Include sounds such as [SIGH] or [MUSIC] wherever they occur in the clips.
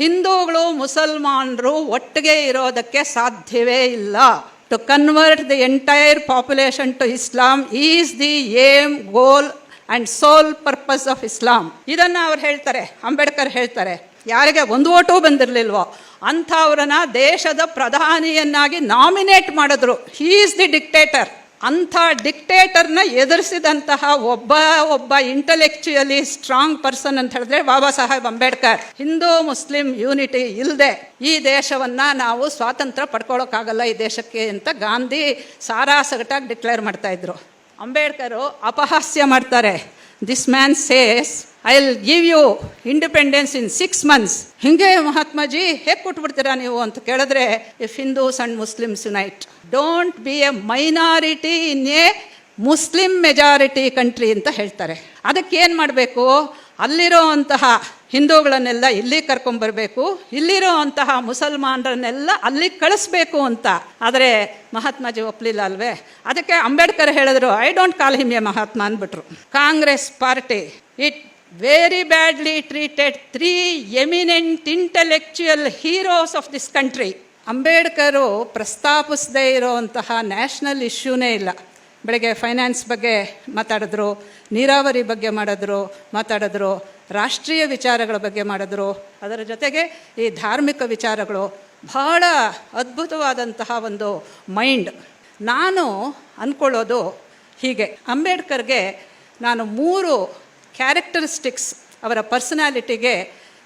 ಹಿಂದೂಗಳು ಮುಸಲ್ಮಾನರು ಒಟ್ಟಿಗೆ ಇರೋದಕ್ಕೆ ಸಾಧ್ಯವೇ ಇಲ್ಲ. To convert the entire population to Islam is the aim goal and sole purpose of Islam ಇದನ್ನು ಅವ್ರು ಹೇಳ್ತಾರೆ, ಅಂಬೇಡ್ಕರ್ ಹೇಳ್ತಾರೆ, ಯಾರಿಗೆ ಒಂದು ಓಟು ಬಂದಿರಲಿಲ್ವೋ ಅಂಥವ್ರನ್ನ ದೇಶದ ಪ್ರಧಾನಿಯನ್ನಾಗಿ ನಾಮಿನೇಟ್ ಮಾಡಿದ್ರು. ಹೀ ಈಸ್ ದಿ ಡಿಕ್ಟೇಟರ್ ಅಂಥ ಡಿಕ್ಟೇಟರ್ನ ಎದುರಿಸಿದಂತಹ ಒಬ್ಬ ಒಬ್ಬ ಇಂಟೆಲೆಕ್ಚುಯಲಿ ಸ್ಟ್ರಾಂಗ್ ಪರ್ಸನ್ ಅಂತ ಹೇಳಿದ್ರೆ ಬಾಬಾ ಸಾಹೇಬ್ ಅಂಬೇಡ್ಕರ್. ಹಿಂದೂ ಮುಸ್ಲಿಂ ಯೂನಿಟಿ ಇಲ್ಲದೆ ಈ ದೇಶವನ್ನ ನಾವು ಸ್ವಾತಂತ್ರ್ಯ ಪಡ್ಕೊಳ್ಳೋಕ್ಕಾಗಲ್ಲ ಈ ದೇಶಕ್ಕೆ ಅಂತ ಗಾಂಧಿ ಸಾರಾಸಗಟಾಗಿ ಡಿಕ್ಲೇರ್ ಮಾಡ್ತಾ ಇದ್ರು. ಅಂಬೇಡ್ಕರು ಅಪಹಾಸ್ಯ ಮಾಡ್ತಾರೆ. This man says I will give you independence in six months ಹಿಂಗೆ ಮಹಾತ್ಮಾಜಿ ಹೇಗೆ ಕೊಟ್ಬಿಡ್ತೀರಾ ನೀವು ಅಂತ ಕೇಳಿದ್ರೆ if Hindus and Muslims unite. Don't be a minority in a Muslim majority country ಅಂತ ಹೇಳ್ತಾರೆ. ಅದಕ್ಕೆ ಏನು ಮಾಡಬೇಕು? ಅಲ್ಲಿರೋ ಅಂತಹ ಹಿಂದೂಗಳನ್ನೆಲ್ಲ ಇಲ್ಲಿ ಕರ್ಕೊಂಬರಬೇಕು ಇಲ್ಲಿರೋ ಅಂತಹ ಮುಸಲ್ಮಾನರನ್ನೆಲ್ಲ ಅಲ್ಲಿ ಕಳಿಸ್ಬೇಕು ಅಂತ. ಆದರೆ ಮಹಾತ್ಮಾಜಿ ಒಪ್ಪಲಿಲ್ಲ ಅಲ್ವೇ? ಅದಕ್ಕೆ ಅಂಬೇಡ್ಕರ್ ಹೇಳಿದ್ರು I don't call him a Mahatma ಅಂದ್ಬಿಟ್ರು. Congress party it very badly treated three eminent intellectual heroes of this country Ambedkar ಪ್ರಸ್ತಾಪಿಸದೇ ಇರೋವಂತಹ ನ್ಯಾಷನಲ್ ಇಶ್ಯೂನೇ ಇಲ್ಲ. ಬೆಳಗ್ಗೆ ಫೈನಾನ್ಸ್ ಬಗ್ಗೆ ಮಾತಾಡಿದ್ರು, ನೀರಾವರಿ ಬಗ್ಗೆ ಮಾಡಿದ್ರು, ಮಾತಾಡಿದ್ರು, ರಾಷ್ಟ್ರೀಯ ವಿಚಾರಗಳ ಬಗ್ಗೆ ಮಾಡಿದ್ರು. ಅದರ ಜೊತೆಗೆ ಈ ಧಾರ್ಮಿಕ ವಿಚಾರಗಳು ಬಹಳ ಅದ್ಭುತವಾದಂತಹ ಒಂದು ಮೈಂಡ್ ನಾನು ಅಂದ್ಕೊಳ್ಳೋದು ಹೀಗೆ. ಅಂಬೇಡ್ಕರ್ಗೆ ನಾನು ಮೂರು ಕ್ಯಾರೆಕ್ಟರಿಸ್ಟಿಕ್ಸ್ ಅವರ ಪರ್ಸನಾಲಿಟಿಗೆ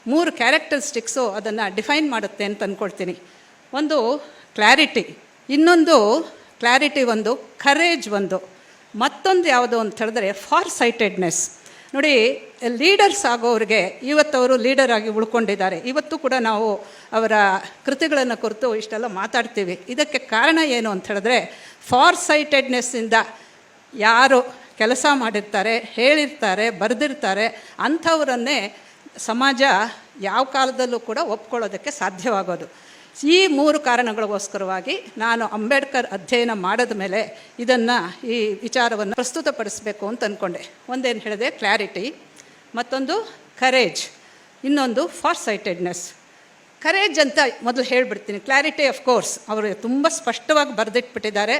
ಮೂರು ಕ್ಯಾರೆಕ್ಟರಿಸ್ಟಿಕ್ಸು ಅದನ್ನು ಡಿಫೈನ್ ಮಾಡುತ್ತೆ ಅಂತ ಅಂದ್ಕೊಳ್ತೀನಿ ಒಂದು ಕ್ಲಾರಿಟಿ ಇನ್ನೊಂದು ಕ್ಲಾರಿಟಿ ಒಂದು ಕರೇಜ್ ಒಂದು. ಮತ್ತೊಂದು ಯಾವುದು ಅಂತ ಹೇಳಿದ್ರೆ ಫಾರ್ ಸೈಟೆಡ್ನೆಸ್ ನೋಡಿ ಲೀಡರ್ಸ್ ಆಗೋರಿಗೆ ಇವತ್ತವರು ಲೀಡರ್ ಆಗಿ ಉಳ್ಕೊಂಡಿದ್ದಾರೆ. ಇವತ್ತು ಕೂಡ ನಾವು ಅವರ ಕೃತಿಗಳನ್ನು ಕುರಿತು ಇಷ್ಟೆಲ್ಲ ಮಾತಾಡ್ತೀವಿ. ಇದಕ್ಕೆ ಕಾರಣ ಏನು ಅಂತ ಹೇಳಿದ್ರೆ ಫಾರ್ ಸೈಟೆಡ್ನೆಸ್ಸಿಂದ ಯಾರು ಕೆಲಸ ಮಾಡಿರ್ತಾರೆ, ಹೇಳಿರ್ತಾರೆ, ಬರೆದಿರ್ತಾರೆ, ಅಂಥವರನ್ನೇ ಸಮಾಜ ಯಾವ ಕಾಲದಲ್ಲೂ ಕೂಡ ಒಪ್ಕೊಳ್ಳೋದಕ್ಕೆ ಸಾಧ್ಯವಾಗೋದು. ಈ ಮೂರು ಕಾರಣಗಳಿಗೋಸ್ಕರವಾಗಿ ನಾನು ಅಂಬೇಡ್ಕರ್ ಅಧ್ಯಯನ ಮಾಡಿದ ಮೇಲೆ ಇದನ್ನು ಈ ವಿಚಾರವನ್ನು ಪ್ರಸ್ತುತಪಡಿಸಬೇಕು ಅಂತ ಅಂದ್ಕೊಂಡೆ ಒಂದೇನು ಹೇಳಿದೆ? ಕ್ಲಾರಿಟಿ. ಮತ್ತೊಂದು ಕರೇಜ್ ಇನ್ನೊಂದು ಫಾರ್ ಸೈಟೆಡ್ನೆಸ್ ಕರೇಜ್ ಅಂತ ಮೊದಲು ಹೇಳಿಬಿಡ್ತೀನಿ. ಕ್ಲಾರಿಟಿ ಆಫ್ ಕೋರ್ಸ್ ಅವರು ತುಂಬ ಸ್ಪಷ್ಟವಾಗಿ ಬರೆದಿಟ್ಬಿಟ್ಟಿದ್ದಾರೆ.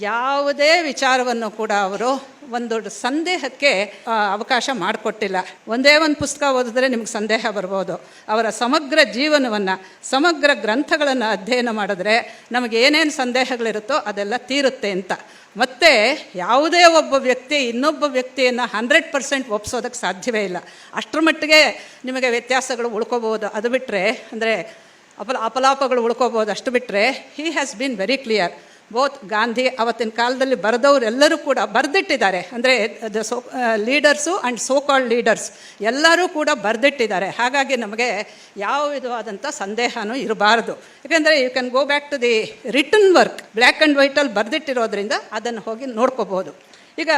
ಯಾವುದೇ ವಿಚಾರವನ್ನು ಕೂಡ ಅವರು ಒಂದು ಸಂದೇಹಕ್ಕೆ ಅವಕಾಶ ಮಾಡಿಕೊಟ್ಟಿಲ್ಲ. ಒಂದೇ ಒಂದು ಪುಸ್ತಕ ಓದಿದ್ರೆ ನಿಮ್ಗೆ ಸಂದೇಹ ಬರ್ಬೋದು. ಅವರ ಸಮಗ್ರ ಜೀವನವನ್ನು, ಸಮಗ್ರ ಗ್ರಂಥಗಳನ್ನು ಅಧ್ಯಯನ ಮಾಡಿದ್ರೆ ನಮಗೆ ಏನೇನು ಸಂದೇಹಗಳಿರುತ್ತೋ ಅದೆಲ್ಲ ತೀರುತ್ತೆ ಅಂತ. ಮತ್ತು ಯಾವುದೇ ಒಬ್ಬ ವ್ಯಕ್ತಿ ಇನ್ನೊಬ್ಬ ವ್ಯಕ್ತಿಯನ್ನು ಹಂಡ್ರೆಡ್ ಪರ್ಸೆಂಟ್ ಒಪ್ಸೋದಕ್ಕೆ ಸಾಧ್ಯವೇ ಇಲ್ಲ. ಅಷ್ಟರ ಮಟ್ಟಿಗೆ ನಿಮಗೆ ವ್ಯತ್ಯಾಸಗಳು ಉಳ್ಕೋಬೋದು. ಅದು ಬಿಟ್ಟರೆ ಅಂದರೆ ಅಪಲ, ಅಪಲಾಪಗಳು ಉಳ್ಕೋಬೋದು ಅಷ್ಟು ಬಿಟ್ಟರೆ he has been very clear both Gandhi ಅವತ್ತಿನ ಕಾಲದಲ್ಲಿ ಬರೆದವರೆಲ್ಲರೂ ಕೂಡ ಬರೆದಿಟ್ಟಿದ್ದಾರೆ. ಅಂದರೆ the so leaders and so called leaders ಎಲ್ಲರೂ ಕೂಡ ಬರೆದಿಟ್ಟಿದ್ದಾರೆ. ಹಾಗಾಗಿ ನಮಗೆ ಯಾವ ವಿಧವಾದಂಥ ಸಂದೇಹನೂ ಇರಬಾರ್ದು. ಯಾಕೆಂದರೆ you can go back to the written work black and ವೈಟಲ್ಲಿ ಬರೆದಿಟ್ಟಿರೋದ್ರಿಂದ ಅದನ್ನು ಹೋಗಿ ನೋಡ್ಕೋಬೋದು ಈಗ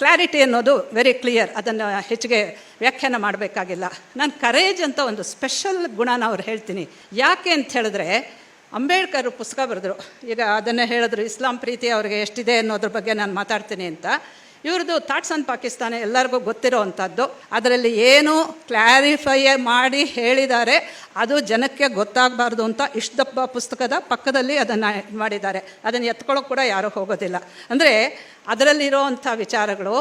ಕ್ಲಾರಿಟಿ ಅನ್ನೋದು ವೆರಿ ಕ್ಲಿಯರ್ ಅದನ್ನು ಹೆಚ್ಚಿಗೆ ವ್ಯಾಖ್ಯಾನ ಮಾಡಬೇಕಾಗಿಲ್ಲ. ನಾನು ಕರೇಜ್ ಅಂತ ಒಂದು ಸ್ಪೆಷಲ್ ಗುಣನ ಅವ್ರು ಹೇಳ್ತೀನಿ. ಯಾಕೆ ಅಂತ ಹೇಳಿದ್ರೆ ಅಂಬೇಡ್ಕರ್ ಪುಸ್ತಕ ಬರೆದ್ರು. ಈಗ ಅದನ್ನೇ ಹೇಳಿದ್ರು, ಇಸ್ಲಾಂ ಪ್ರೀತಿ ಅವ್ರಿಗೆ ಎಷ್ಟಿದೆ ಅನ್ನೋದ್ರ ಬಗ್ಗೆ ನಾನು ಮಾತಾಡ್ತೀನಿ ಅಂತ. ಇವ್ರದ್ದು ಥಾಟ್ಸ್ ಆನ್ ಪಾಕಿಸ್ತಾನ ಎಲ್ಲರಿಗೂ ಗೊತ್ತಿರೋ ಅಂಥದ್ದು ಅದರಲ್ಲಿ ಏನು ಕ್ಲಾರಿಫೈ ಮಾಡಿ ಹೇಳಿದ್ದಾರೆ, ಅದು ಜನಕ್ಕೆ ಗೊತ್ತಾಗಬಾರ್ದು ಅಂತ ಇಷ್ಟಪ್ಪ ಪುಸ್ತಕದ ಪಕ್ಕದಲ್ಲಿ ಅದನ್ನು ಮಾಡಿದ್ದಾರೆ. ಅದನ್ನು ಎತ್ಕೊಳ್ಳೋಕೆ ಕೂಡ ಯಾರೂ ಹೋಗೋದಿಲ್ಲ. ಅಂದರೆ ಅದರಲ್ಲಿರೋ ಅಂಥ ವಿಚಾರಗಳು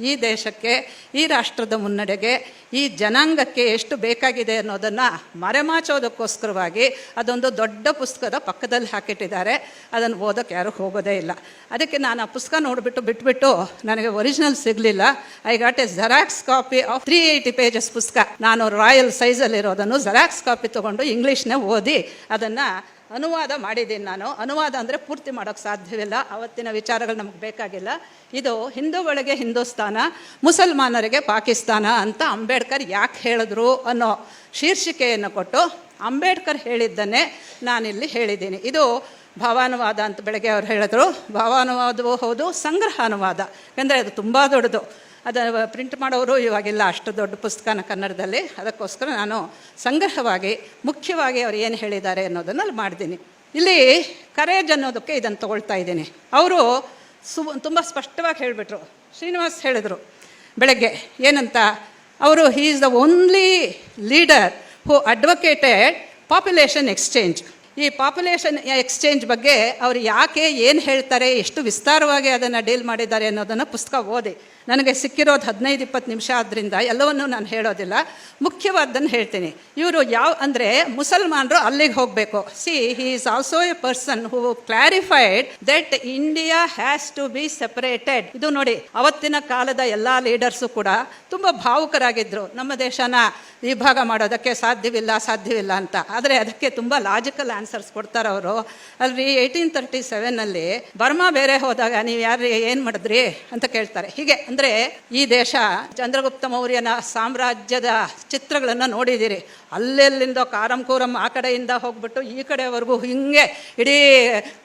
ಈ ದೇಶಕ್ಕೆ, ಈ ರಾಷ್ಟ್ರದ ಮುನ್ನಡೆಗೆ, ಈ ಜನಾಂಗಕ್ಕೆ ಎಷ್ಟು ಬೇಕಾಗಿದೆ ಅನ್ನೋದನ್ನು ಮರೆಮಾಚೋದಕ್ಕೋಸ್ಕರವಾಗಿ ಅದೊಂದು ದೊಡ್ಡ ಪುಸ್ತಕದ ಪಕ್ಕದಲ್ಲಿ ಹಾಕಿಟ್ಟಿದ್ದಾರೆ. ಅದನ್ನು ಓದೋಕ್ಕೆ ಯಾರು ಹೋಗೋದೇ ಇಲ್ಲ. ಅದಕ್ಕೆ ನಾನು ಆ ಪುಸ್ತಕ ನೋಡಿಬಿಟ್ಟು ಬಿಟ್ಬಿಟ್ಟು ನನಗೆ ಒರಿಜಿನಲ್ ಸಿಗಲಿಲ್ಲ. I got a xerox copy of three eighty pages ಪುಸ್ತಕ. ನಾನು ರಾಯಲ್ ಸೈಜಲ್ಲಿರೋದನ್ನು ಜೆರಾಕ್ಸ್ ಕಾಪಿ ತೊಗೊಂಡು ಇಂಗ್ಲೀಷ್ನೇ ಓದಿ ಅದನ್ನು ಅನುವಾದ ಮಾಡಿದ್ದೀನಿ ನಾನು. ಅನುವಾದ ಅಂದರೆ ಪೂರ್ತಿ ಮಾಡೋಕ್ಕೆ ಸಾಧ್ಯವಿಲ್ಲ. ಅವತ್ತಿನ ವಿಚಾರಗಳು ನಮಗೆ ಬೇಕಾಗಿಲ್ಲ. ಇದು ಹಿಂದೂಗಳಿಗೆ ಹಿಂದೂಸ್ತಾನ, ಮುಸಲ್ಮಾನರಿಗೆ ಪಾಕಿಸ್ತಾನ ಅಂತ ಅಂಬೇಡ್ಕರ್ ಯಾಕೆ ಹೇಳಿದ್ರು ಅನ್ನೋ ಶೀರ್ಷಿಕೆಯನ್ನು ಕೊಟ್ಟು ಅಂಬೇಡ್ಕರ್ ಹೇಳಿದ್ದನ್ನೇ ನಾನಿಲ್ಲಿ ಹೇಳಿದ್ದೀನಿ. ಇದು ಭಾವಾನುವಾದ ಅಂತ ಬೆಳಗ್ಗೆ ಅವ್ರು ಹೇಳಿದ್ರು. ಭಾವಾನುವಾದವೂ ಹೌದು, ಸಂಗ್ರಹಾನುವಾದ. ಯಾಕಂದರೆ ಅದು ತುಂಬ ದೊಡ್ಡದು. ಅದು ಪ್ರಿಂಟ್ ಮಾಡೋರು ಇವಾಗಿಲ್ಲ ಅಷ್ಟು ದೊಡ್ಡ ಪುಸ್ತಕನ ಕನ್ನಡದಲ್ಲಿ. ಅದಕ್ಕೋಸ್ಕರ ನಾನು ಸಂಗ್ರಹವಾಗಿ, ಮುಖ್ಯವಾಗಿ ಅವ್ರು ಏನು ಹೇಳಿದ್ದಾರೆ ಅನ್ನೋದನ್ನು ಅಲ್ಲಿ ಮಾಡಿದ್ದೀನಿ ಇಲ್ಲಿ ಕರೇಜ್ ಅನ್ನೋದಕ್ಕೆ ಇದನ್ನು ತಗೊಳ್ತಾ ಇದ್ದೀನಿ. ಅವರು ಸು, ತುಂಬ ಸ್ಪಷ್ಟವಾಗಿ ಹೇಳಿಬಿಟ್ರು. ಶ್ರೀನಿವಾಸ್ ಹೇಳಿದರು ಬೆಳಗ್ಗೆ, ಏನಂತ? ಅವರು he is the only leader who advocated population exchange ಈ ಪಾಪ್ಯುಲೇಷನ್ ಎಕ್ಸ್ಚೇಂಜ್ ಬಗ್ಗೆ ಅವರು ಯಾಕೆ ಏನು ಹೇಳ್ತಾರೆ, ಎಷ್ಟು ವಿಸ್ತಾರವಾಗಿ ಅದನ್ನು ಡೀಲ್ ಮಾಡಿದ್ದಾರೆ ಅನ್ನೋದನ್ನು ಪುಸ್ತಕ ಓದಿ. ನನಗೆ ಸಿಕ್ಕಿರೋದು ಹದಿನೈದು ಇಪ್ಪತ್ತು ನಿಮಿಷ ಆದ್ದರಿಂದ ಎಲ್ಲವನ್ನೂ ನಾನು ಹೇಳೋದಿಲ್ಲ. ಮುಖ್ಯವಾದ್ದನ್ನು ಹೇಳ್ತೀನಿ. ಇವರು ಯಾವ, ಅಂದರೆ ಮುಸಲ್ಮಾನರು ಅಲ್ಲಿಗೆ ಹೋಗಬೇಕು. See he is also a person who clarified that India has to be separated ಇದು ನೋಡಿ, ಅವತ್ತಿನ ಕಾಲದ ಎಲ್ಲ ಲೀಡರ್ಸು ಕೂಡ ತುಂಬ ಭಾವುಕರಾಗಿದ್ದರು ನಮ್ಮ ದೇಶನ ವಿಭಾಗ ಮಾಡೋದಕ್ಕೆ ಸಾಧ್ಯವಿಲ್ಲ ಸಾಧ್ಯವಿಲ್ಲ ಅಂತ. ಆದರೆ ಅದಕ್ಕೆ ತುಂಬ ಲಾಜಿಕಲ್ ಆನ್ಸರ್ಸ್ ಕೊಡ್ತಾರೆ ಅವರು. ಅಲ್ರಿ ಏಯ್ಟೀನ್ ತರ್ಟಿ ಸೆವೆನಲ್ಲಿ ಬರ್ಮಾ ಬೇರೆ ಹೋದಾಗ ನೀವು ಯಾರು ಏನು ಮಾಡಿದ್ರಿ ಅಂತ ಕೇಳ್ತಾರೆ. ಹೀಗೆ ಅಂದರೆ ಈ ದೇಶ ಚಂದ್ರಗುಪ್ತ ಮೌರ್ಯನ ಸಾಮ್ರಾಜ್ಯದ ಚಿತ್ರಗಳನ್ನು ನೋಡಿದ್ದೀರಿ. ಅಲ್ಲೆಲ್ಲಿಂದ ಕಾರಂಕೂರಂ ಆ ಕಡೆಯಿಂದ ಹೋಗ್ಬಿಟ್ಟು ಈ ಕಡೆವರೆಗೂ ಹಿಂಗೆ ಇಡೀ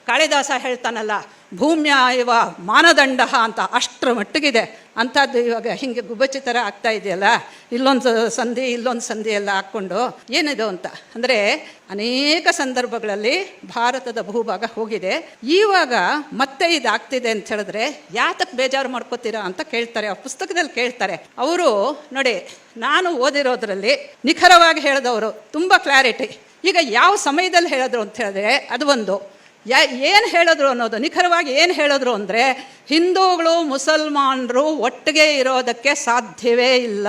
ಕಾಳಿದಾಸ ಹೇಳ್ತಾನಲ್ಲ. ಭೂಮ್ಯ ಇವ ಮಾನದಂಡ ಅಂತ ಅಷ್ಟರ ಮಟ್ಟಿಗಿದೆ. ಅಂಥದ್ದು ಇವಾಗ ಹಿಂಗೆ ಗುಬ್ಬಚ್ಚಿ ಥರ ಆಗ್ತಾ ಇದೆಯಲ್ಲ? ಇಲ್ಲೊಂದು ಸಂಧಿ ಇಲ್ಲೊಂದು ಸಂಧಿ ಎಲ್ಲ ಹಾಕ್ಕೊಂಡು ಏನಿದು ಅಂತ? ಅಂದರೆ ಅನೇಕ ಸಂದರ್ಭಗಳಲ್ಲಿ ಭಾರತದ ಭೂಭಾಗ ಹೋಗಿದೆ. ಇವಾಗ ಮತ್ತೆ ಇದಾಗ್ತಿದೆ ಅಂತ ಹೇಳಿದ್ರೆ ಯಾತಕ್ಕೆ ಬೇಜಾರು ಮಾಡ್ಕೋತೀರಾ ಅಂತ ಕೇಳ್ತಾರೆ. ಆ ಪುಸ್ತಕದಲ್ಲಿ ಕೇಳ್ತಾರೆ. ಅವರು ನೋಡಿ, ನಾನು ಓದಿರೋದ್ರಲ್ಲಿ ನಿಖರವಾಗಿ ಹೇಳಿದವರು ತುಂಬ ಕ್ಲಾರಿಟಿ ಈಗ ಯಾವ ಸಮಯದಲ್ಲಿ ಹೇಳಿದ್ರು ಅಂತ ಹೇಳಿದ್ರೆ ಅದು ಒಂದು. ಯಾ, ಏನು ಹೇಳಿದ್ರು ಅನ್ನೋದು, ನಿಖರವಾಗಿ ಏನು ಹೇಳಿದ್ರು ಅಂದರೆ, ಹಿಂದೂಗಳು ಮುಸಲ್ಮಾನರು ಒಟ್ಟಿಗೆ ಇರೋದಕ್ಕೆ ಸಾಧ್ಯವೇ ಇಲ್ಲ.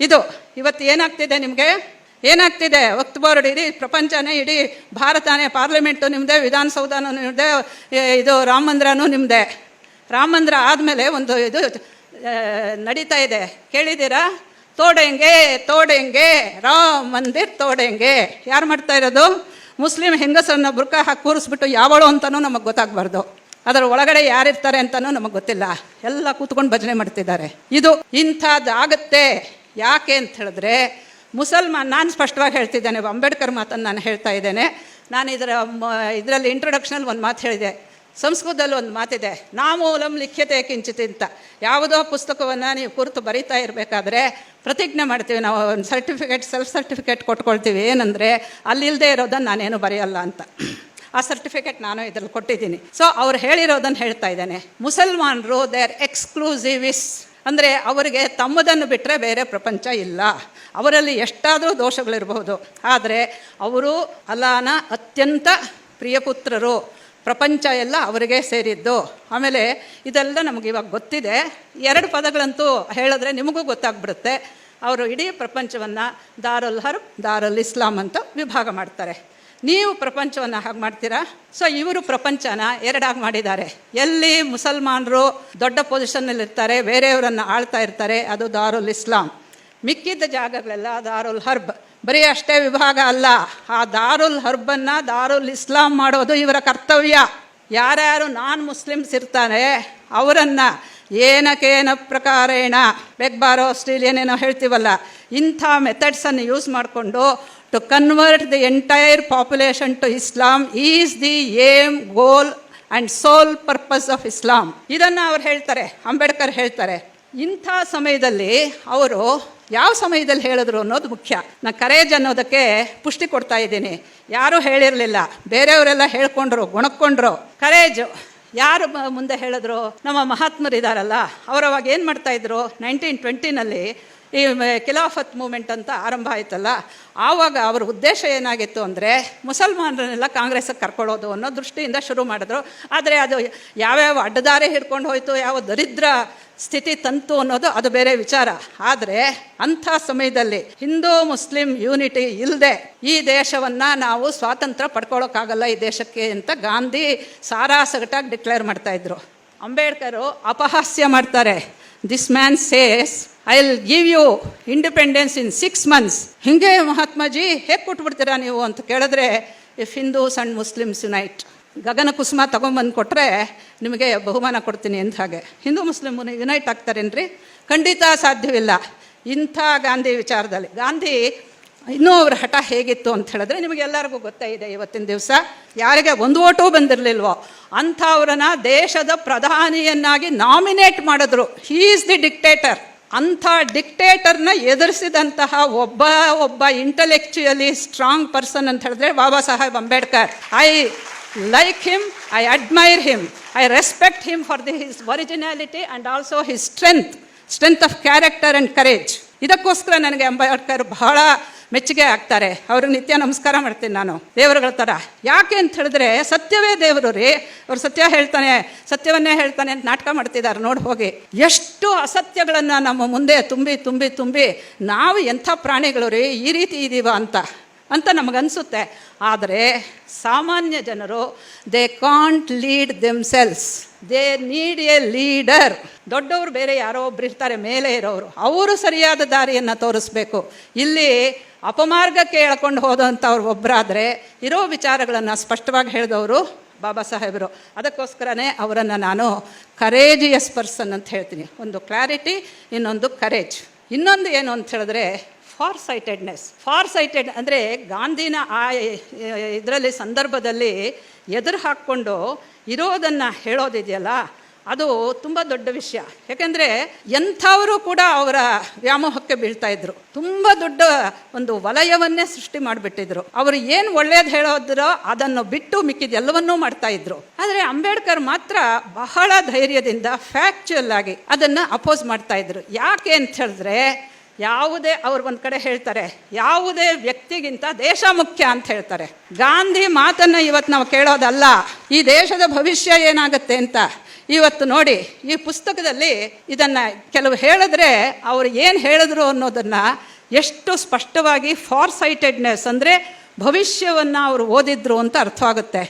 ಇದು, ಇವತ್ತು ಏನಾಗ್ತಿದೆ ನಿಮಗೆ? ಏನಾಗ್ತಿದೆ? ವಕ್ತ್ ಬೋರ್ಡ್ ಇಡೀ ಪ್ರಪಂಚನೇ, ಇಡೀ ಭಾರತನೇ, ಪಾರ್ಲಿಮೆಂಟು ನಿಮ್ಮದೇ ವಿಧಾನಸೌಧನೂ ನಿಮ್ಮದೇ ಇದು ರಾಮ ಮಂದಿರನೂ ನಿಮ್ಮದೇ ರಾಮ ಮಂದಿರ ಆದಮೇಲೆ ಒಂದು ಇದು ನಡೀತಾ ಇದೆ. ಕೇಳಿದ್ದೀರಾ? ತೋಡೆಂಗೆ ತೋಡೆಂಗೆ, ರಾಮ ಮಂದಿರ್ ತೋಡೆಂಗೆ. ಯಾರು ಮಾಡ್ತಾ ಇರೋದು? ಮುಸ್ಲಿಂ ಹೆಂಗಸರನ್ನ ಬುರ್ಕ ಹಾಕಿ ಕೂರಿಸ್ಬಿಟ್ಟು ಯಾವಳು ಅಂತಲೂ ನಮಗೆ ಗೊತ್ತಾಗಬಾರ್ದು. ಅದರ ಒಳಗಡೆ ಯಾರಿರ್ತಾರೆ ಅಂತಲೂ ನಮಗೆ ಗೊತ್ತಿಲ್ಲ. ಎಲ್ಲ ಕೂತ್ಕೊಂಡು ಭಜನೆ ಮಾಡ್ತಿದ್ದಾರೆ. ಇದು ಇಂಥದ್ದಾಗತ್ತೆ. ಯಾಕೆ ಅಂತ ಹೇಳಿದ್ರೆ, ಮುಸಲ್ಮಾನ್, ನಾನು ಸ್ಪಷ್ಟವಾಗಿ ಹೇಳ್ತಿದ್ದೇನೆ, ಅಂಬೇಡ್ಕರ್ ಮಾತನ್ನು ನಾನು ಹೇಳ್ತಾ ಇದ್ದೇನೆ. ನಾನು ಇದರ ಇದರಲ್ಲಿ ಇಂಟ್ರೊಡಕ್ಷನಲ್ಲಿ ಒಂದು ಮಾತು ಹೇಳಿದೆ. ಸಂಸ್ಕೃತದಲ್ಲಿ ಒಂದು ಮಾತಿದೆ ನಾಮೂಲಂ ಲಿಖ್ಯತೆ ಕಿಂಚಿತ್ ಅಂತ. ಯಾವುದೋ ಪುಸ್ತಕವನ್ನು ನೀವು ಕುರಿತು ಬರಿತಾ ಇರಬೇಕಾದ್ರೆ ಪ್ರತಿಜ್ಞೆ ಮಾಡ್ತೀವಿ. ನಾವು ಒಂದು ಸರ್ಟಿಫಿಕೇಟ್, ಸೆಲ್ಫ್ ಸರ್ಟಿಫಿಕೇಟ್ ಕೊಟ್ಕೊಳ್ತೀವಿ. ಏನಂದರೆ ಅಲ್ಲಿಲ್ಲದೆ ಇರೋದನ್ನು ನಾನೇನು ಬರೆಯಲ್ಲ ಅಂತ. ಆ ಸರ್ಟಿಫಿಕೇಟ್ ನಾನು ಇದರಲ್ಲಿ ಕೊಟ್ಟಿದ್ದೀನಿ. ಸೊ ಅವ್ರು ಹೇಳಿರೋದನ್ನು ಹೇಳ್ತಾ ಇದ್ದಾನೆ. ಮುಸಲ್ಮಾನರು ದೇ ಆರ್ ಎಕ್ಸ್ಕ್ಲೂಸಿವಿಸ್ ಅಂದರೆ ಅವರಿಗೆ ತಮ್ಮದನ್ನು ಬಿಟ್ಟರೆ ಬೇರೆ ಪ್ರಪಂಚ ಇಲ್ಲ. ಅವರಲ್ಲಿ ಎಷ್ಟಾದರೂ ದೋಷಗಳಿರಬಹುದು. ಆದರೆ, ಅವರು ಅಲ್ಲಾನ ಅತ್ಯಂತ ಪ್ರಿಯಪುತ್ರರು ಪ್ರಪಂಚ ಎಲ್ಲ ಅವರಿಗೆ ಸೇರಿದ್ದು. ಆಮೇಲೆ ಇದೆಲ್ಲ ನಮಗೆ ಇವಾಗ ಗೊತ್ತಿದೆ. ಎರಡು ಪದಗಳಂತೂ ಹೇಳಿದ್ರೆ ನಿಮಗೂ ಗೊತ್ತಾಗ್ಬಿಡುತ್ತೆ. ಅವರು ಇಡೀ ಪ್ರಪಂಚವನ್ನು ದಾರುಲ್ ಹರ್ಬ್, ದಾರುಲ್ ಇಸ್ಲಾಂ ಅಂತ ವಿಭಾಗ ಮಾಡ್ತಾರೆ. ನೀವು ಪ್ರಪಂಚವನ್ನು ಹಾಗೆ ಮಾಡ್ತೀರಾ? ಸೊ ಇವರು ಪ್ರಪಂಚನ ಎರಡಾಗಿ ಮಾಡಿದ್ದಾರೆ. ಎಲ್ಲಿ ಮುಸಲ್ಮಾನರು ದೊಡ್ಡ ಪೊಸಿಷನ್ನಲ್ಲಿ ಇರ್ತಾರೆ ಬೇರೆಯವರನ್ನು ಆಳ್ತಾ ಇರ್ತಾರೆ, ಅದು ದಾರುಲ್ ಇಸ್ಲಾಂ. ಮಿಕ್ಕಿದ್ದ ಜಾಗಗಳೆಲ್ಲ ದಾರುಲ್ ಹರ್ಬ್. ಬರೀ ಅಷ್ಟೇ ವಿಭಾಗ ಅಲ್ಲ. ಆ ದಾರುಲ್ ಹರ್ಬನ್ನು ದಾರುಲ್ ಇಸ್ಲಾಂ ಮಾಡೋದು ಇವರ ಕರ್ತವ್ಯ. ಯಾರ್ಯಾರು ನಾನ್ ಮುಸ್ಲಿಮ್ಸ್ ಇರ್ತಾರೆ, ಅವರನ್ನು ಏನಕೇನ ಪ್ರಕಾರೇಣ ಬೆಗ್ಬಾರೋ ಆಸ್ಟ್ರೇಲಿಯನ್ ಏನೋ ಹೇಳ್ತೀವಲ್ಲ, ಇಂಥ ಮೆಥಡ್ಸನ್ನು ಯೂಸ್ ಮಾಡಿಕೊಂಡು to convert the entire population to Islam is the aim goal and sole purpose of Islam ಇದನ್ನು ಅವ್ರು ಹೇಳ್ತಾರೆ, ಅಂಬೇಡ್ಕರ್ ಹೇಳ್ತಾರೆ. ಇಂಥ ಸಮಯದಲ್ಲಿ ಅವರು ಯಾವ ಸಮಯದಲ್ಲಿ ಹೇಳಿದ್ರು ಅನ್ನೋದು ಮುಖ್ಯ. ನಾನು ಕರೇಜ್ ಅನ್ನೋದಕ್ಕೆ ಪುಷ್ಟಿ ಕೊಡ್ತಾ ಇದ್ದೀನಿ. ಯಾರೂ ಹೇಳಿರಲಿಲ್ಲ. ಬೇರೆಯವರೆಲ್ಲ ಹೇಳ್ಕೊಂಡ್ರು, ಗುಣಕ್ಕೊಂಡ್ರು. ಕರೇಜು ಯಾರು ಮುಂದೆ ಹೇಳಿದ್ರು? ನಮ್ಮ ಮಹಾತ್ಮರಿದಾರಲ್ಲ ಅವರು ಅವಾಗ ಏನು ಮಾಡ್ತಾಯಿದ್ರು ನೈನ್ಟೀನ್ ಟ್ವೆಂಟಿನಲ್ಲಿ ಈ ಖಿಲಾಫತ್ ಮೂಮೆಂಟ್ ಅಂತ ಆರಂಭ ಆಯ್ತಲ್ಲ, ಆವಾಗ ಅವರ ಉದ್ದೇಶ ಏನಾಗಿತ್ತು ಅಂದರೆ ಮುಸಲ್ಮಾನರನ್ನೆಲ್ಲ ಕಾಂಗ್ರೆಸ್ಗೆ ಕರ್ಕೊಳ್ಳೋದು ಅನ್ನೋ ದೃಷ್ಟಿಯಿಂದ ಶುರು ಮಾಡಿದ್ರು. ಆದರೆ ಅದು ಯಾವ್ಯಾವ ಅಡ್ಡದಾರಿ ಹಿಡ್ಕೊಂಡು ಹೋಯಿತು, ಯಾವ ದರಿದ್ರ ಸ್ಥಿತಿ ತಂತು ಅನ್ನೋದು ಅದು ಬೇರೆ ವಿಚಾರ. ಆದರೆ ಅಂಥ ಸಮಯದಲ್ಲಿ ಹಿಂದೂ ಮುಸ್ಲಿಂ ಯೂನಿಟಿ ಇಲ್ಲದೆ ಈ ದೇಶವನ್ನು ನಾವು ಸ್ವಾತಂತ್ರ್ಯ ಪಡ್ಕೊಳ್ಳೋಕ್ಕಾಗಲ್ಲ ಈ ದೇಶಕ್ಕೆ ಅಂತ ಗಾಂಧಿ ಸಾರಾಸಗಟಾಗಿ ಡಿಕ್ಲೇರ್ ಮಾಡ್ತಾಯಿದ್ರು ಅಂಬೇಡ್ಕರು ಅಪಹಾಸ್ಯ ಮಾಡ್ತಾರೆ. This man says I will give you independence in six months ಹಿಂಗೆ ಮಹಾತ್ಮಾಜಿ, ಹೇಗೆ ಕೊಟ್ಬಿಡ್ತೀರಾ ನೀವು? ಅಂತ ಕೇಳಿದ್ರೆ if Hindus and Muslims unite ಗಗನ ಕುಸುಮ ತೊಗೊಂಬಂದು ಕೊಟ್ಟರೆ ನಿಮಗೆ ಬಹುಮಾನ ಕೊಡ್ತೀನಿ ಅಂತ ಹಾಗೆ. ಹಿಂದೂ ಮುಸ್ಲಿಮ್ ಯುನೈಟ್ ಆಗ್ತಾರೇನ್ರಿ? ಖಂಡಿತ ಸಾಧ್ಯವಿಲ್ಲ. ಇಂಥ ಗಾಂಧಿ ವಿಚಾರದಲ್ಲಿ. ಗಾಂಧಿ ಇನ್ನೂ ಅವ್ರ ಹಠ ಹೇಗಿತ್ತು ಅಂತ ಹೇಳಿದ್ರೆ ನಿಮಗೆಲ್ಲರಿಗೂ ಗೊತ್ತೇ ಇದೆ ಇವತ್ತಿನ ದಿವಸ. ಯಾರಿಗೆ ಒಂದು ಓಟು ಬಂದಿರಲಿಲ್ವೋ, ಅಂಥವ್ರನ್ನ ದೇಶದ ಪ್ರಧಾನಿಯನ್ನಾಗಿ ನಾಮಿನೇಟ್ ಮಾಡಿದ್ರು. ಈಸ್ ದಿ ಡಿಕ್ಟೇಟರ್ ಅಂಥ ಡಿಕ್ಟೇಟರ್ನ ಎದುರಿಸಿದಂತಹ ಒಬ್ಬ ಒಬ್ಬ ಇಂಟಲೆಕ್ಚುಯಲಿ ಸ್ಟ್ರಾಂಗ್ ಪರ್ಸನ್ ಅಂತ ಹೇಳಿದ್ರೆ Baba Saheb Ambedkar. I like him, I admire him I respect him for the his originality and also his strength strength of character and courage ಇದಕ್ಕೋಸ್ಕರ ನನಗೆ ಅಂಬೇಡ್ಕರ್ ಬಹಳ ಮೆಚ್ಚುಗೆ ಆಗ್ತಾರೆ. ಅವ್ರಿಗೆ ನಿತ್ಯ ನಮಸ್ಕಾರ ಮಾಡ್ತೀನಿ ನಾನು ದೇವರುಗಳ ಥರ. ಯಾಕೆ ಅಂತ ಹೇಳಿದ್ರೆ ಸತ್ಯವೇ ದೇವರು ರೀ. ಅವ್ರು ಸತ್ಯ ಹೇಳ್ತಾನೆ ಸತ್ಯವನ್ನೇ ಹೇಳ್ತಾನೆ ಅಂತ ನಾಟಕ ಮಾಡ್ತಿದ್ದಾರೆ ನೋಡಿ ಹೋಗಿ. ಎಷ್ಟು ಅಸತ್ಯಗಳನ್ನು ನಮ್ಮ ಮುಂದೆ ತುಂಬಿ ತುಂಬಿ ತುಂಬಿ ನಾವು ಎಂಥ ಪ್ರಾಣಿಗಳು ರೀ ಈ ರೀತಿ ಇದ್ದೀವ ಅಂತ. ಅಂತ ನಮಗನ್ಸುತ್ತೆ. ಆದರೆ ಸಾಮಾನ್ಯ ಜನರು they can't lead themselves they need a leader ದೊಡ್ಡವರು ಬೇರೆ ಯಾರೋ ಒಬ್ರು ಇರ್ತಾರೆ, ಮೇಲೆ ಇರೋರು. ಅವರು ಸರಿಯಾದ ದಾರಿಯನ್ನು ತೋರಿಸ್ಬೇಕು. ಇಲ್ಲಿ ಅಪಮಾರ್ಗಕ್ಕೆ ಹೇಳ್ಕೊಂಡು ಹೋದಂಥವ್ರು ಒಬ್ಬರಾದರೆ ಇರೋ ವಿಚಾರಗಳನ್ನು ಸ್ಪಷ್ಟವಾಗಿ ಹೇಳಿದವರು ಬಾಬಾ ಸಾಹೇಬರು. ಅದಕ್ಕೋಸ್ಕರನೇ ಅವರನ್ನು ನಾನು ಕರೇಜಿಯಸ್ ಪರ್ಸನ್ ಅಂತ ಹೇಳ್ತೀನಿ. ಒಂದು ಕ್ಲಾರಿಟಿ ಇನ್ನೊಂದು ಕರೇಜ್ ಇನ್ನೊಂದು ಏನು ಅಂತ ಹೇಳಿದ್ರೆ ಫಾರ್ ಸೈಟೆಡ್ನೆಸ್ ಫಾರ್ ಸೈಟೆಡ್ ಅಂದರೆ ಗಾಂಧಿನ ಆ ಇದರಲ್ಲಿ ಸಂದರ್ಭದಲ್ಲಿ ಎದುರು ಹಾಕ್ಕೊಂಡು ಇರೋದನ್ನು ಹೇಳೋದಿದೆಯಲ್ಲ, ಅದು ತುಂಬ ದೊಡ್ಡ ವಿಷಯ. ಯಾಕೆಂದರೆ ಎಂಥವರು ಕೂಡ ಅವರ ವ್ಯಾಮೋಹಕ್ಕೆ ಬೀಳ್ತಾ ಇದ್ರು. ತುಂಬ ದೊಡ್ಡ ಒಂದು ವಲಯವನ್ನೇ ಸೃಷ್ಟಿ ಮಾಡಿಬಿಟ್ಟಿದ್ರು. ಅವರು ಏನು ಒಳ್ಳೇದು ಹೇಳೋದ್ರೋ ಅದನ್ನು ಬಿಟ್ಟು ಮಿಕ್ಕಿದ ಎಲ್ಲವನ್ನೂ ಮಾಡ್ತಾ ಇದ್ರು. ಆದರೆ ಅಂಬೇಡ್ಕರ್ ಮಾತ್ರ ಬಹಳ ಧೈರ್ಯದಿಂದ ಫ್ಯಾಕ್ಚುಯಲ್ ಆಗಿ ಅದನ್ನು ಅಪೋಸ್ ಮಾಡ್ತಾ ಇದ್ರು. ಯಾಕೆ ಅಂತ ಹೇಳಿದ್ರೆ ಯಾವುದೇ ಅವ್ರು ಒಂದು ಕಡೆ ಹೇಳ್ತಾರೆ, ಯಾವುದೇ ವ್ಯಕ್ತಿಗಿಂತ ದೇಶ ಮುಖ್ಯ ಅಂತ ಹೇಳ್ತಾರೆ. ಗಾಂಧಿ ಮಾತನ್ನು ಇವತ್ತು ನಾವು ಕೇಳೋದಲ್ಲ, ಈ ದೇಶದ ಭವಿಷ್ಯ ಏನಾಗುತ್ತೆ ಅಂತ. ಇವತ್ತು ನೋಡಿ, ಈ ಪುಸ್ತಕದಲ್ಲಿ ಇದನ್ನು ಕೆಲವು ಹೇಳಿದ್ರೆ ಅವರು ಏನು ಹೇಳಿದ್ರು ಅನ್ನೋದನ್ನು ಎಷ್ಟು ಸ್ಪಷ್ಟವಾಗಿ ಫಾರ್ ಸೈಟೆಡ್ನೆಸ್ ಅಂದರೆ ಭವಿಷ್ಯವನ್ನು ಅವರು ಓದಿದ್ರು ಅಂತ ಅರ್ಥವಾಗುತ್ತೆ.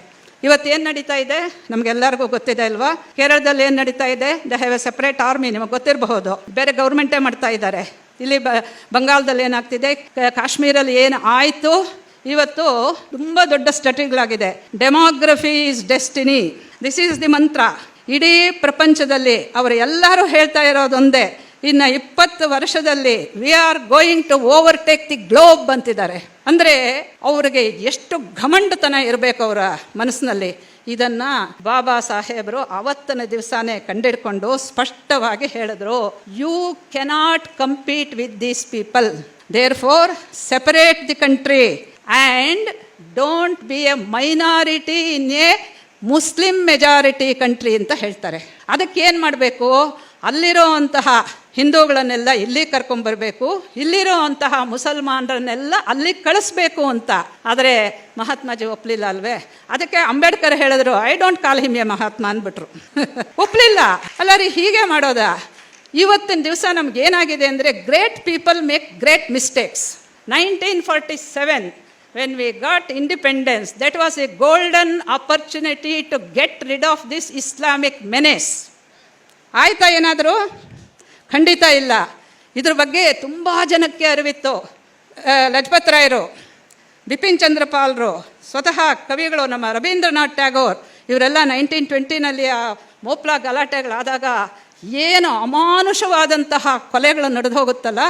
ಇವತ್ತು ಏನು ನಡೀತಾ ಇದೆ? ನಮಗೆಲ್ಲರಿಗೂ ಗೊತ್ತಿದೆ ಅಲ್ವಾ? ಕೇರಳದಲ್ಲಿ ಏನು ನಡೀತಾ ಇದೆ? They have a separate army ನಿಮಗೆ ಗೊತ್ತಿರಬಹುದು. ಬೇರೆ ಗೌರ್ಮೆಂಟೇ ಮಾಡ್ತಾ ಇದ್ದಾರೆ. ಇಲ್ಲಿ ಬ ಬಂಗಾಳದಲ್ಲಿ ಏನಾಗ್ತಿದೆ? ಕಾಶ್ಮೀರಲ್ಲಿ ಏನು ಆಯಿತು? ಇವತ್ತು ತುಂಬ ದೊಡ್ಡ ಸ್ಟಡಿಗಳಾಗಿದೆ demography is destiny. This is the mantra ಇಡೀ ಪ್ರಪಂಚದಲ್ಲಿ ಅವರು ಎಲ್ಲರೂ ಹೇಳ್ತಾ ಇರೋದೊಂದೇ ಇನ್ನು ಇಪ್ಪತ್ತು ವರ್ಷದಲ್ಲಿ we are going to overtake the globe ಅಂತಿದ್ದಾರೆ. ಅಂದರೆ ಅವರಿಗೆ ಎಷ್ಟು ಘಮಂಡತನ ಇರಬೇಕು ಅವರ ಮನಸ್ಸಿನಲ್ಲಿ. ಇದನ್ನ ಬಾಬಾ ಸಾಹೇಬರು ಅವತ್ತನ ದಿವಸನೇ ಕಂಡಿಡ್ಕೊಂಡು ಸ್ಪಷ್ಟವಾಗಿ ಹೇಳಿದ್ರು. You cannot compete with these people therefore separate the country and don't be a minority in a Muslim majority country ಅಂತ ಹೇಳ್ತಾರೆ. ಅದಕ್ಕೆ ಏನು ಮಾಡಬೇಕು? ಅಲ್ಲಿರೋ ಅಂತಹ ಹಿಂದೂಗಳನ್ನೆಲ್ಲ ಇಲ್ಲಿ ಕರ್ಕೊಂಬರಬೇಕು ಇಲ್ಲಿರೋ ಅಂತಹ ಮುಸಲ್ಮಾನರನ್ನೆಲ್ಲ ಅಲ್ಲಿ ಕಳಿಸ್ಬೇಕು ಅಂತ. ಆದರೆ ಮಹಾತ್ಮಾಜಿ ಒಪ್ಪಲಿಲ್ಲ ಅಲ್ವೇ? ಅದಕ್ಕೆ ಅಂಬೇಡ್ಕರ್ ಹೇಳಿದ್ರು I don't call him a Mahatma ಅಂದ್ಬಿಟ್ರು. [LAUGHS] ಒಪ್ಪಲಿಲ್ಲ ಅಲ್ಲ ರೀ, ಹೀಗೆ ಮಾಡೋದ? ಇವತ್ತಿನ ದಿವಸ ನಮಗೇನಾಗಿದೆ ಅಂದರೆ great people make great mistakes nineteen forty seven when we got independence that was a golden opportunity to get rid of this Islamic menace. ಆಯ್ತಾ ಏನಾದರೂ? ಖಂಡಿತ ಇಲ್ಲ. ಇದ್ರ ಬಗ್ಗೆ ತುಂಬ ಜನಕ್ಕೆ ಅರಿವಿತ್ತು. ಲಜಪತ್ ರಾಯರು, ಬಿಪಿನ್ ಚಂದ್ರಪಾಲ್ರು, ಸ್ವತಃ ಕವಿಗಳು ನಮ್ಮ ರವೀಂದ್ರನಾಥ್ ಟ್ಯಾಗೋರ್, ಇವರೆಲ್ಲ ನೈನ್ಟೀನ್ ಟ್ವೆಂಟಿನಲ್ಲಿ ಆ ಮೋಪ್ಲಾ ಗಲಾಟೆಗಳಾದಾಗ ಏನು ಅಮಾನುಷವಾದಂತಹ ಕೊಲೆಗಳು ನಡೆದು ಹೋಗುತ್ತಲ್ಲ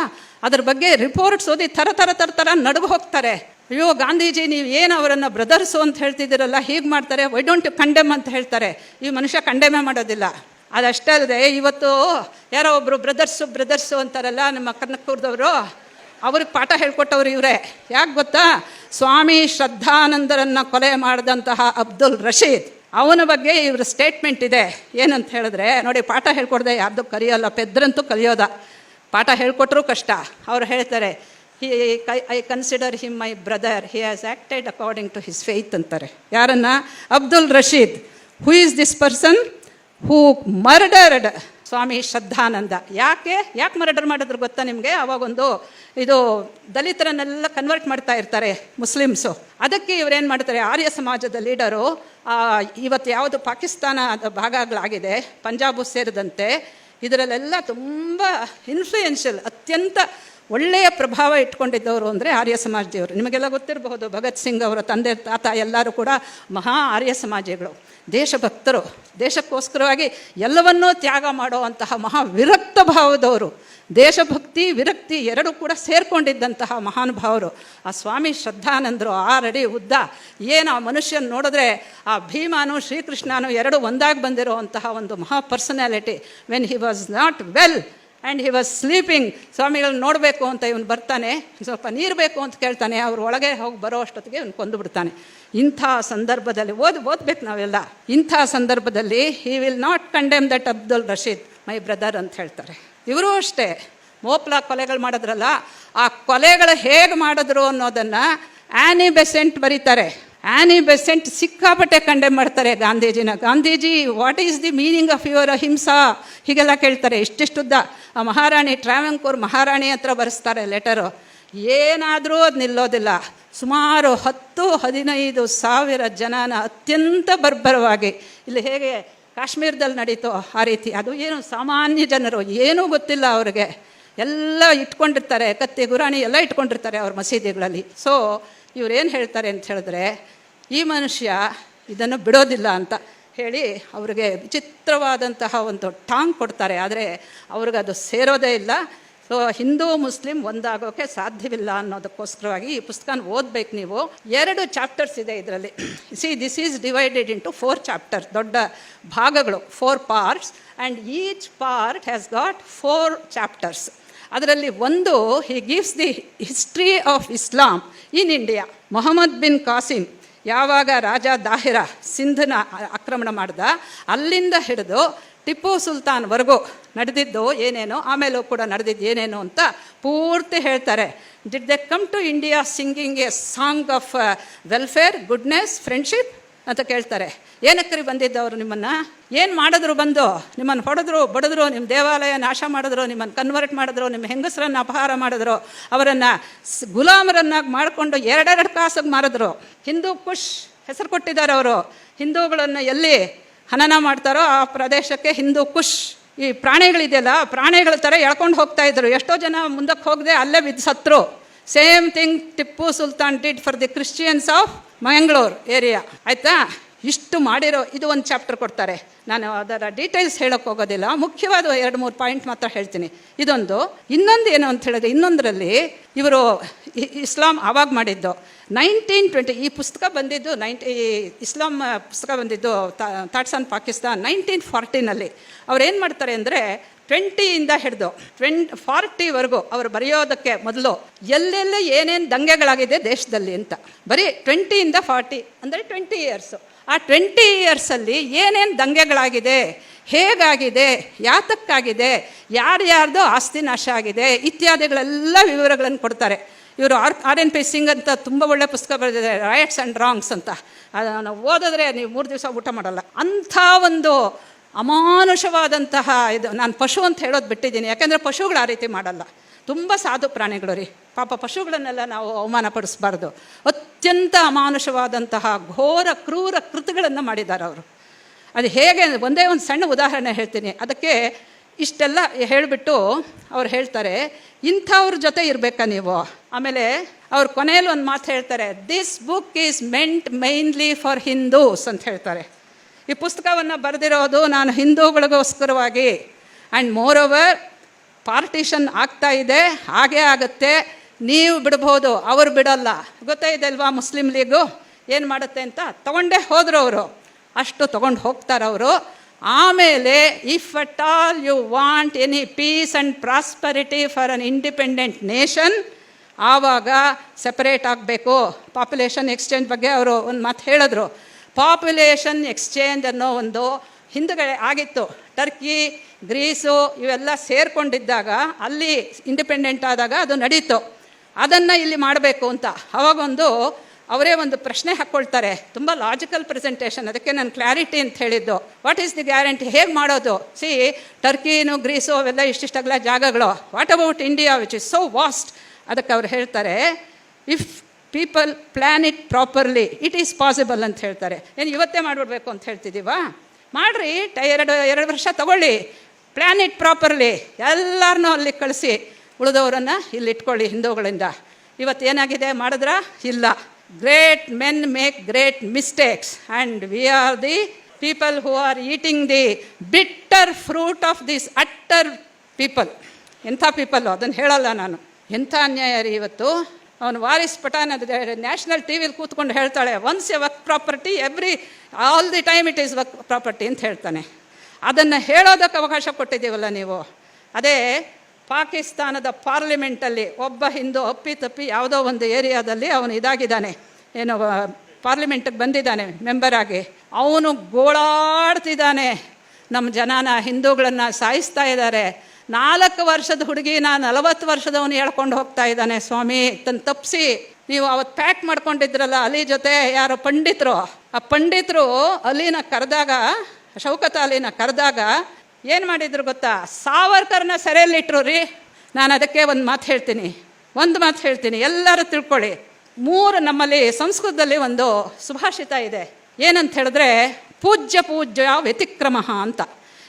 ಅದ್ರ ಬಗ್ಗೆ ರಿಪೋರ್ಟ್ಸ್ ಓದಿ ಥರ ಥರ ಥರ ಥರ ನಡೆದು ಹೋಗ್ತಾರೆ. ಅಯ್ಯೋ, ಗಾಂಧೀಜಿ, ನೀವು ಏನು ಅವರನ್ನು ಬ್ರದರ್ಸು ಅಂತ ಹೇಳ್ತಿದ್ದೀರಲ್ಲ, ಹೀಗೆ ಮಾಡ್ತಾರೆ ವೈ ಡೋಂಟ್ ಕಂಡೆಮ್ ಅಂತ ಹೇಳ್ತಾರೆ. ಈ ಮನುಷ್ಯ ಕಂಡೆಮೆ ಮಾಡೋದಿಲ್ಲ. ಅದಷ್ಟೇ ಅಲ್ಲದೆ ಇವತ್ತು ಯಾರೋ ಒಬ್ಬರು ಬ್ರದರ್ಸು ಬ್ರದರ್ಸು ಅಂತಾರಲ್ಲ ನಮ್ಮ ಕರ್ನಕೂರ್ದವರು ಅವ್ರಿಗೆ ಪಾಠ ಹೇಳ್ಕೊಟ್ಟವ್ರು ಇವರೇ. ಯಾಕೆ ಗೊತ್ತಾ? ಸ್ವಾಮಿ ಶ್ರದ್ಧಾನಂದರನ್ನು ಕೊಲೆ ಮಾಡಿದಂತಹ ಅಬ್ದುಲ್ ರಶೀದ್, ಅವನ ಬಗ್ಗೆ ಇವರ ಸ್ಟೇಟ್ಮೆಂಟ್ ಇದೆ. ಏನಂತ ಹೇಳಿದ್ರೆ, ನೋಡಿ, ಪಾಠ ಹೇಳ್ಕೊಡ್ದೆ ಯಾರ್ದು ಕಲಿಯೋಲ್ಲ ಪೆದ್ರಂತೂ ಕಲಿಯೋದ. ಪಾಠ ಹೇಳ್ಕೊಟ್ರೂ ಕಷ್ಟ. ಅವ್ರು ಹೇಳ್ತಾರೆ he I consider him my brother he has acted according to his faith ಅಂತಾರೆ. ಯಾರನ್ನ? Abdul Rashid. Who is this person who murdered Swami Shraddhanand ಯಾಕೆ? ಯಾಕೆ ಮರ್ಡರ್ ಮಾಡಿದ್ರು ಗೊತ್ತಾ ನಿಮಗೆ? ಅವಾಗೊಂದು ಇದು ದಲಿತರನ್ನೆಲ್ಲ ಕನ್ವರ್ಟ್ ಮಾಡ್ತಾ ಇರ್ತಾರೆ ಮುಸ್ಲಿಮ್ಸು. ಅದಕ್ಕೆ ಇವರೇನು ಮಾಡ್ತಾರೆ? ಆರ್ಯ ಸಮಾಜದ ಲೀಡರು ಇವತ್ತು ಯಾವುದು ಪಾಕಿಸ್ತಾನ ಭಾಗಗಳಾಗಿದೆ, ಪಂಜಾಬು ಸೇರಿದಂತೆ, ಇದರಲ್ಲೆಲ್ಲ ತುಂಬ ಇನ್ಫ್ಲೂಯೆನ್ಷಿಯಲ್ ಅತ್ಯಂತ ಒಳ್ಳೆಯ ಪ್ರಭಾವ ಇಟ್ಕೊಂಡಿದ್ದವರು ಅಂದರೆ ಆರ್ಯ ಸಮಾಜದವರು ನಿಮಗೆಲ್ಲ ಗೊತ್ತಿರಬಹುದು, ಭಗತ್ ಸಿಂಗ್ ಅವರ ತಂದೆ, ತಾತ ಎಲ್ಲರೂ ಕೂಡ ಮಹಾ ಆರ್ಯ ಸಮಾಜಗಳು ದೇಶಭಕ್ತರು, ದೇಶಕ್ಕೋಸ್ಕರವಾಗಿ ಎಲ್ಲವನ್ನೂ ತ್ಯಾಗ ಮಾಡುವಂತಹ ಮಹಾ ವಿರಕ್ತ ಭಾವದವರು. ದೇಶಭಕ್ತಿ, ವಿರಕ್ತಿ ಎರಡೂ ಕೂಡ ಸೇರಿಕೊಂಡಿದ್ದಂತಹ ಮಹಾನುಭಾವರು ಆ ಸ್ವಾಮಿ ಶ್ರದ್ಧಾನಂದರು, ಆರಡಿ ಉದ್ದ, ಏನು ಆ ಮನುಷ್ಯನ ನೋಡಿದ್ರೆ ಆ ಭೀಮಾನು, ಶ್ರೀಕೃಷ್ಣನು ಎರಡು ಒಂದಾಗಿ ಬಂದಿರುವಂತಹ ಒಂದು ಮಹಾ personality. When he was not well and he was sleeping ಸ್ವಾಮಿಗಳು ನೋಡಬೇಕು ಅಂತ ಇವನು ಬರ್ತಾನೆ. ಸ್ವಲ್ಪ ನೀರು ಬೇಕು ಅಂತ ಕೇಳ್ತಾನೆ. ಅವ್ರ ಒಳಗೆ ಹೋಗಿ ಬರೋ ಅಷ್ಟೊತ್ತಿಗೆ ಇವನು ಕೊಂದು ಬಿಡ್ತಾನೆ. ಇಂಥ ಸಂದರ್ಭದಲ್ಲಿ ಓದಿ, ಓದ್ಬೇಕು ನಾವೆಲ್ಲ. ಇಂಥ ಸಂದರ್ಭದಲ್ಲಿ he will not condemn that Abdul Rashid my brother ಅಂತ ಹೇಳ್ತಾರೆ. ಇವರು ಅಷ್ಟೇ. ಮೋಪ್ಲಾ ಕೊಲೆಗಳು ಮಾಡಿದ್ರಲ್ಲ, ಆ ಕೊಲೆಗಳು ಹೇಗೆ ಮಾಡಿದ್ರು ಅನ್ನೋದನ್ನು ಆ್ಯನಿ ಬೆಸೆಂಟ್ ಬರೀತಾರೆ. ಆ್ಯನಿ ಬೆಸೆಂಟ್ ಸಿಕ್ಕಾಪಟ್ಟೆ ಕಂಡೆಮ್ ಮಾಡ್ತಾರೆ ಗಾಂಧೀಜಿನ. Gandhiji what is the meaning of your ahimsa ಹೀಗೆಲ್ಲ ಕೇಳ್ತಾರೆ. ಇಷ್ಟಿಷ್ಟುದ್ದ ಆ ಮಹಾರಾಣಿ ಟ್ರಾವೆಂಕೂರ್ ಮಹಾರಾಣಿ ಹತ್ರ ಬರೆಸ್ತಾರೆ ಲೆಟರು ಏನಾದರೂ ಅದು ನಿಲ್ಲೋದಿಲ್ಲ. ಸುಮಾರು ಹತ್ತು, ಹದಿನೈದು ಸಾವಿರ ಜನನ ಅತ್ಯಂತ ಬರ್ಬರವಾಗಿ. ಇಲ್ಲಿ ಹೇಗೆ ಕಾಶ್ಮೀರದಲ್ಲಿ ನಡೀತೋ ಆ ರೀತಿ. ಅದು ಏನು ಸಾಮಾನ್ಯ ಜನರು, ಏನೂ ಗೊತ್ತಿಲ್ಲ ಅವ್ರಿಗೆ. ಎಲ್ಲ ಇಟ್ಕೊಂಡಿರ್ತಾರೆ. ಕತ್ತಿ ಗುರಾಣಿ ಎಲ್ಲ ಇಟ್ಕೊಂಡಿರ್ತಾರೆ ಅವ್ರ ಮಸೀದಿಗಳಲ್ಲಿ. ಸೊ ಇವ್ರು ಏನು ಹೇಳ್ತಾರೆ ಅಂತ ಹೇಳಿದ್ರೆ, ಈ ಮನುಷ್ಯ ಇದನ್ನು ಬಿಡೋದಿಲ್ಲ ಅಂತ ಹೇಳಿ ಅವ್ರಿಗೆ ವಿಚಿತ್ರವಾದಂತಹ ಒಂದು ಟಾಂಗ್ ಕೊಡ್ತಾರೆ. ಆದರೆ ಅವ್ರಿಗದು ಸೇರೋದೇ ಇಲ್ಲ. ಸೊ ಹಿಂದೂ, ಮುಸ್ಲಿಂ ಒಂದಾಗೋಕ್ಕೆ ಸಾಧ್ಯವಿಲ್ಲ ಅನ್ನೋದಕ್ಕೋಸ್ಕರವಾಗಿ ಈ ಪುಸ್ತಕನ ಓದಬೇಕು ನೀವು. ಎರಡು ಚಾಪ್ಟರ್ಸ್ ಇದೆ ಇದರಲ್ಲಿ. See this is divided into four chapter ದೊಡ್ಡ ಭಾಗಗಳು four parts and each part has got four chapters ಅದರಲ್ಲಿ ಒಂದು he gives the history of Islam in India Mohammed bin Qasim ಯಾವಾಗ ರಾಜ ದಾಹಿರ, ಸಿಂಧನ ಆಕ್ರಮಣ ಮಾಡ್ದ, ಅಲ್ಲಿಂದ ಹಿಡಿದು ಟಿಪ್ಪು ಸುಲ್ತಾನ್ವರೆಗೂ ನಡೆದಿದ್ದು ಏನೇನೋ, ಆಮೇಲೂ ಕೂಡ ನಡೆದಿದ್ದು ಏನೇನು ಅಂತ ಪೂರ್ತಿ ಹೇಳ್ತಾರೆ. Did they come to India singing a song of welfare goodness friendship ಅಂತ ಕೇಳ್ತಾರೆ. ಏನಕ್ಕೆ ಬಂದಿದ್ದವರು ನಿಮ್ಮನ್ನು? ಏನು ಮಾಡಿದ್ರು ಬಂದು? ನಿಮ್ಮನ್ನು ಹೊಡೆದ್ರು, ಬಡಿದ್ರು ನಿಮ್ಮ ದೇವಾಲಯ ನಾಶ ಮಾಡಿದ್ರು, ನಿಮ್ಮನ್ನು ಕನ್ವರ್ಟ್ ಮಾಡಿದ್ರು, ನಿಮ್ಮ ಹೆಂಗಸರನ್ನು ಅಪಹಾರ ಮಾಡಿದ್ರು, ಅವರನ್ನು ಗುಲಾಮರನ್ನಾಗಿ ಮಾಡಿಕೊಂಡು ಎರಡೆರಡು ಕಾಸಿಗೆ ಮಾರಿದ್ರು. ಹಿಂದೂ ಖುಷ್ ಹೆಸರು ಕೊಟ್ಟಿದ್ದಾರೆ ಅವರು. ಹಿಂದೂಗಳನ್ನು ಎಲ್ಲಿ ಹನನ ಮಾಡ್ತಾರೋ ಆ ಪ್ರದೇಶಕ್ಕೆ ಹಿಂದೂ ಖುಷ್ ಈ ಪ್ರಾಣಿಗಳಿದೆಯಲ್ಲ ಪ್ರಾಣಿಗಳ ಥರ ಎಳ್ಕೊಂಡು ಹೋಗ್ತಾ ಇದ್ರು. ಎಷ್ಟೋ ಜನ ಮುಂದಕ್ಕೆ ಹೋಗದೆ ಅಲ್ಲೇ ಬಿದ್ದು ಸತ್ರು. Same thing Tipu Sultan did for the Christians of Mangalore area. ಆಯಿತಾ? ಇಷ್ಟು ಮಾಡಿರೋ, ಇದು ಒಂದು ಚಾಪ್ಟರ್ ಕೊಡ್ತಾರೆ. ನಾನು ಅದರ ಡೀಟೇಲ್ಸ್ ಹೇಳೋಕೆ ಹೋಗೋದಿಲ್ಲ. ಮುಖ್ಯವಾದ ಎರಡು ಮೂರು ಪಾಯಿಂಟ್ ಮಾತ್ರ ಹೇಳ್ತೀನಿ. ಇದೊಂದು, ಇನ್ನೊಂದು ಏನು ಅಂತ ಹೇಳಿದ್ರೆ, ಇನ್ನೊಂದರಲ್ಲಿ ಇವರು ಇಸ್ಲಾಂ ಆವಾಗ ಮಾಡಿದ್ದು. ನೈನ್ಟೀನ್ ಟ್ವೆಂಟಿ ಈ ಪುಸ್ತಕ ಬಂದಿದ್ದು ನೈಂಟಿ ಇಸ್ಲಾಂ ಪುಸ್ತಕ ಬಂದಿದ್ದು ಥಾಟ್ಸ್ ಆನ್ ಪಾಕಿಸ್ತಾನ್ ನೈನ್ಟೀನ್ ಫಾರ್ಟಿನಲ್ಲಿ ಅವ್ರು ಏನು ಮಾಡ್ತಾರೆ ಅಂದರೆ ಟ್ವೆಂಟಿಯಿಂದ ಹಿಡಿದು ಟ್ವೆಂಟ್ ಫಾರ್ಟಿವರೆಗೂ ಅವರು ಬರೆಯೋದಕ್ಕೆ ಮೊದಲು ಎಲ್ಲೆಲ್ಲಿ ಏನೇನು ದಂಗೆಗಳಾಗಿದೆ ದೇಶದಲ್ಲಿ ಅಂತ. ಬರೀ ಟ್ವೆಂಟಿಯಿಂದ ಫಾರ್ಟಿ ಅಂದರೆ ಟ್ವೆಂಟಿ ಇಯರ್ಸು ಆ ಟ್ವೆಂಟಿ ಇಯರ್ಸಲ್ಲಿ ಏನೇನು ದಂಗೆಗಳಾಗಿದೆ, ಹೇಗಾಗಿದೆ, ಯಾತಕ್ಕಾಗಿದೆ ಯಾರ್ಯಾರ್ದು ಆಸ್ತಿ ನಾಶ ಆಗಿದೆ, ಇತ್ಯಾದಿಗಳೆಲ್ಲ ವಿವರಗಳನ್ನು ಕೊಡ್ತಾರೆ. ಇವರು R R N P Singh ಅಂತ ತುಂಬ ಒಳ್ಳೆ ಪುಸ್ತಕ ಬರೆದಿದೆ ರೈಟ್ಸ್ ಆ್ಯಂಡ್ ರಾಂಗ್ಸ್ ಅಂತ. ಅದನ್ನು ಓದಿದ್ರೆ ನೀವು ಮೂರು ದಿವಸ ಊಟ ಮಾಡಲ್ಲ. ಅಂಥ ಒಂದು ಅಮಾನುಷವಾದಂತಹ ಇದು, ನಾನು ಪಶು ಅಂತ ಹೇಳೋದು ಬಿಟ್ಟಿದ್ದೀನಿ, ಯಾಕೆಂದರೆ ಪಶುಗಳು ಆ ರೀತಿ ಮಾಡಲ್ಲ. ತುಂಬ ಸಾಧು ಪ್ರಾಣಿಗಳು ರೀ. ಪಾಪ ಪಶುಗಳನ್ನೆಲ್ಲ ನಾವು ಅವಮಾನ ಪಡಿಸ್ಬಾರ್ದು. ಅತ್ಯಂತ ಅಮಾನುಷವಾದಂತಹ ಘೋರ, ಕ್ರೂರ ಕೃತಿಗಳನ್ನು ಮಾಡಿದ್ದಾರೆ ಅವರು. ಅದು ಹೇಗೆ, ಒಂದೇ ಒಂದು ಸಣ್ಣ ಉದಾಹರಣೆ ಹೇಳ್ತೀನಿ. ಅದಕ್ಕೆ ಇಷ್ಟೆಲ್ಲ ಹೇಳಿಬಿಟ್ಟು ಅವ್ರು ಹೇಳ್ತಾರೆ, ಇಂಥವ್ರ ಜೊತೆ ಇರಬೇಕಾ ನೀವು? ಆಮೇಲೆ ಅವ್ರು ಕೊನೆಯಲ್ಲಿ ಒಂದು ಮಾತು ಹೇಳ್ತಾರೆ this book is meant mainly for Hindus ಅಂತ ಹೇಳ್ತಾರೆ. ಈ ಪುಸ್ತಕವನ್ನು ಬರೆದಿರೋದು ನಾನು ಹಿಂದೂಗಳಿಗೋಸ್ಕರವಾಗಿ. ಆ್ಯಂಡ್ ಮೋರ್ ಓವರ್ ಪಾರ್ಟಿಷನ್ ಆಗ್ತಾ ಇದೆ, ಹಾಗೇ ಆಗುತ್ತೆ. ನೀವು ಬಿಡ್ಬೋದು, ಅವರು ಬಿಡಲ್ಲ. ಅಲ್ವಾ ಮುಸ್ಲಿಂ ಲೀಗು? ಏನು ಮಾಡುತ್ತೆ ಅಂತ? ತಗೊಂಡೇ ಹೋದರು ಅವರು. ಅಷ್ಟು ತೊಗೊಂಡು ಹೋಗ್ತಾರೆ ಅವರು. ಆಮೇಲೆ if at all you want any peace and prosperity for an independent nation ಆವಾಗ ಸೆಪರೇಟ್ ಆಗಬೇಕು. ಪಾಪ್ಯುಲೇಷನ್ ಎಕ್ಸ್ಚೇಂಜ್ ಬಗ್ಗೆ ಅವರು ಒಂದು ಮಾತು ಹೇಳಿದ್ರು. ಪಾಪ್ಯುಲೇಷನ್ ಎಕ್ಸ್ಚೇಂಜ್ ಅನ್ನೋ ಒಂದು ಹಿಂದುಗಡೆ ಆಗಿತ್ತು. ಟರ್ಕಿ ಗ್ರೀಸು ಇವೆಲ್ಲ ಸೇರಿಕೊಂಡಿದ್ದಾಗ, ಅಲ್ಲಿ ಇಂಡಿಪೆಂಡೆಂಟ್ ಆದಾಗ ಅದು ನಡೀತು. ಅದನ್ನು ಇಲ್ಲಿ ಮಾಡಬೇಕು ಅಂತ. ಅವಾಗೊಂದು ಅವರೇ ಒಂದು ಪ್ರಶ್ನೆ ಹಾಕ್ಕೊಳ್ತಾರೆ ತುಂಬ ಲಾಜಿಕಲ್ ಪ್ರೆಸೆಂಟೇಷನ್ ಅದಕ್ಕೆ ನಾನು ಕ್ಲಾರಿಟಿ ಅಂತ ಹೇಳಿದ್ದು. ವಾಟ್ ಈಸ್ ದಿ ಗ್ಯಾರಂಟಿ ಹೇಗೆ ಮಾಡೋದು? ಸಿ ಟರ್ಕಿನು ಗ್ರೀಸು ಅವೆಲ್ಲ ಇಷ್ಟಿಷ್ಟಾಗಲ ಜಾಗಗಳು. What about India which is so vast ಅದಕ್ಕೆ ಅವ್ರು ಹೇಳ್ತಾರೆ if people plan it properly it is possible ಅಂತ ಹೇಳ್ತಾರೆ. ಏನು ಇವತ್ತೇ ಮಾಡಿಬಿಡ್ಬೇಕು ಅಂತ ಹೇಳ್ತಿದ್ದೀವಾ? ಮಾಡಿರಿ ಎರಡು ಎರಡು ವರ್ಷ ತಗೊಳ್ಳಿ. ಪ್ಲ್ಯಾನ್ ಇಟ್ ಪ್ರಾಪರ್ಲಿ ಎಲ್ಲರನ್ನೂ ಅಲ್ಲಿ ಕಳಿಸಿ ಉಳಿದವರನ್ನು ಇಲ್ಲಿ ಇಟ್ಕೊಳ್ಳಿ ಹಿಂದೂಗಳಿಂದ. ಇವತ್ತು ಏನಾಗಿದೆ ಮಾಡಿದ್ರಾ? ಇಲ್ಲ. Great men make great mistakes and we are the people who are eating the bitter fruit of this utter people ಎಂಥ ಪೀಪಲ್ಲು ಅದನ್ನು ಹೇಳಲ್ಲ ನಾನು. ಎಂಥ ಅನ್ಯಾಯ ರೀ ಇವತ್ತು? ಅವನು ವಾರಿಸ್ ಪಠಾನ್ ಅದು ನ್ಯಾಷನಲ್ ಟಿ ವಿಲಿ ಕೂತ್ಕೊಂಡು ಹೇಳ್ತಾಳೆ once a work property every all the time it is work property ಅಂತ ಹೇಳ್ತಾನೆ. ಅದನ್ನು ಹೇಳೋದಕ್ಕೆ ಅವಕಾಶ ಕೊಟ್ಟಿದ್ದೀವಲ್ಲ ನೀವು. ಅದೇ ಪಾಕಿಸ್ತಾನದ ಪಾರ್ಲಿಮೆಂಟಲ್ಲಿ ಒಬ್ಬ ಹಿಂದೂ ಅಪ್ಪಿ ತಪ್ಪಿ ಯಾವುದೋ ಒಂದು ಏರಿಯಾದಲ್ಲಿ ಅವನು ಇದಾಗಿದ್ದಾನೆ. ಏನು ಪಾರ್ಲಿಮೆಂಟಿಗೆ ಬಂದಿದ್ದಾನೆ ಮೆಂಬರಾಗಿ ಅವನು ಗೋಳಾಡ್ತಿದ್ದಾನೆ. ನಮ್ಮ ಜನನ ಹಿಂದೂಗಳನ್ನು ಸಾಯಿಸ್ತಾ ಇದ್ದಾರೆ. ನಾಲ್ಕು ವರ್ಷದ ಹುಡುಗಿನ ನಲವತ್ತು ವರ್ಷದವನು ಹೇಳ್ಕೊಂಡು ಹೋಗ್ತಾ ಇದ್ದಾನೆ, ಸ್ವಾಮಿ ತನ್ನ ತಪ್ಪಿಸಿ. ನೀವು ಅವತ್ತು ಪ್ಯಾಕ್ ಮಾಡ್ಕೊಂಡಿದ್ರಲ್ಲ ಅಲಿ ಜೊತೆ ಯಾರೋ ಪಂಡಿತರು. ಆ ಪಂಡಿತರು ಅಲಿನ ಕರೆದಾಗ ಶೌಕತ್ ಅಲಿನ ಕರೆದಾಗ ಏನು ಮಾಡಿದ್ರು ಗೊತ್ತಾ? ಸಾವರ್ಕರ್ನ ಸೆರೆಯಲ್ಲಿಟ್ರು ರೀ. ನಾನು ಅದಕ್ಕೆ ಒಂದು ಮಾತು ಹೇಳ್ತೀನಿ. ಒಂದು ಮಾತು ಹೇಳ್ತೀನಿ. ಎಲ್ಲರೂ ತಿಳ್ಕೊಳ್ಳಿ. ಮೂರು ನಮ್ಮಲ್ಲಿ ಸಂಸ್ಕೃತದಲ್ಲಿ ಒಂದು ಸುಭಾಷಿತ ಇದೆ. ಏನಂತ ಹೇಳಿದ್ರೆ, ಪೂಜ್ಯ ಪೂಜ್ಯ ವ್ಯತಿಕ್ರಮ ಅಂತ.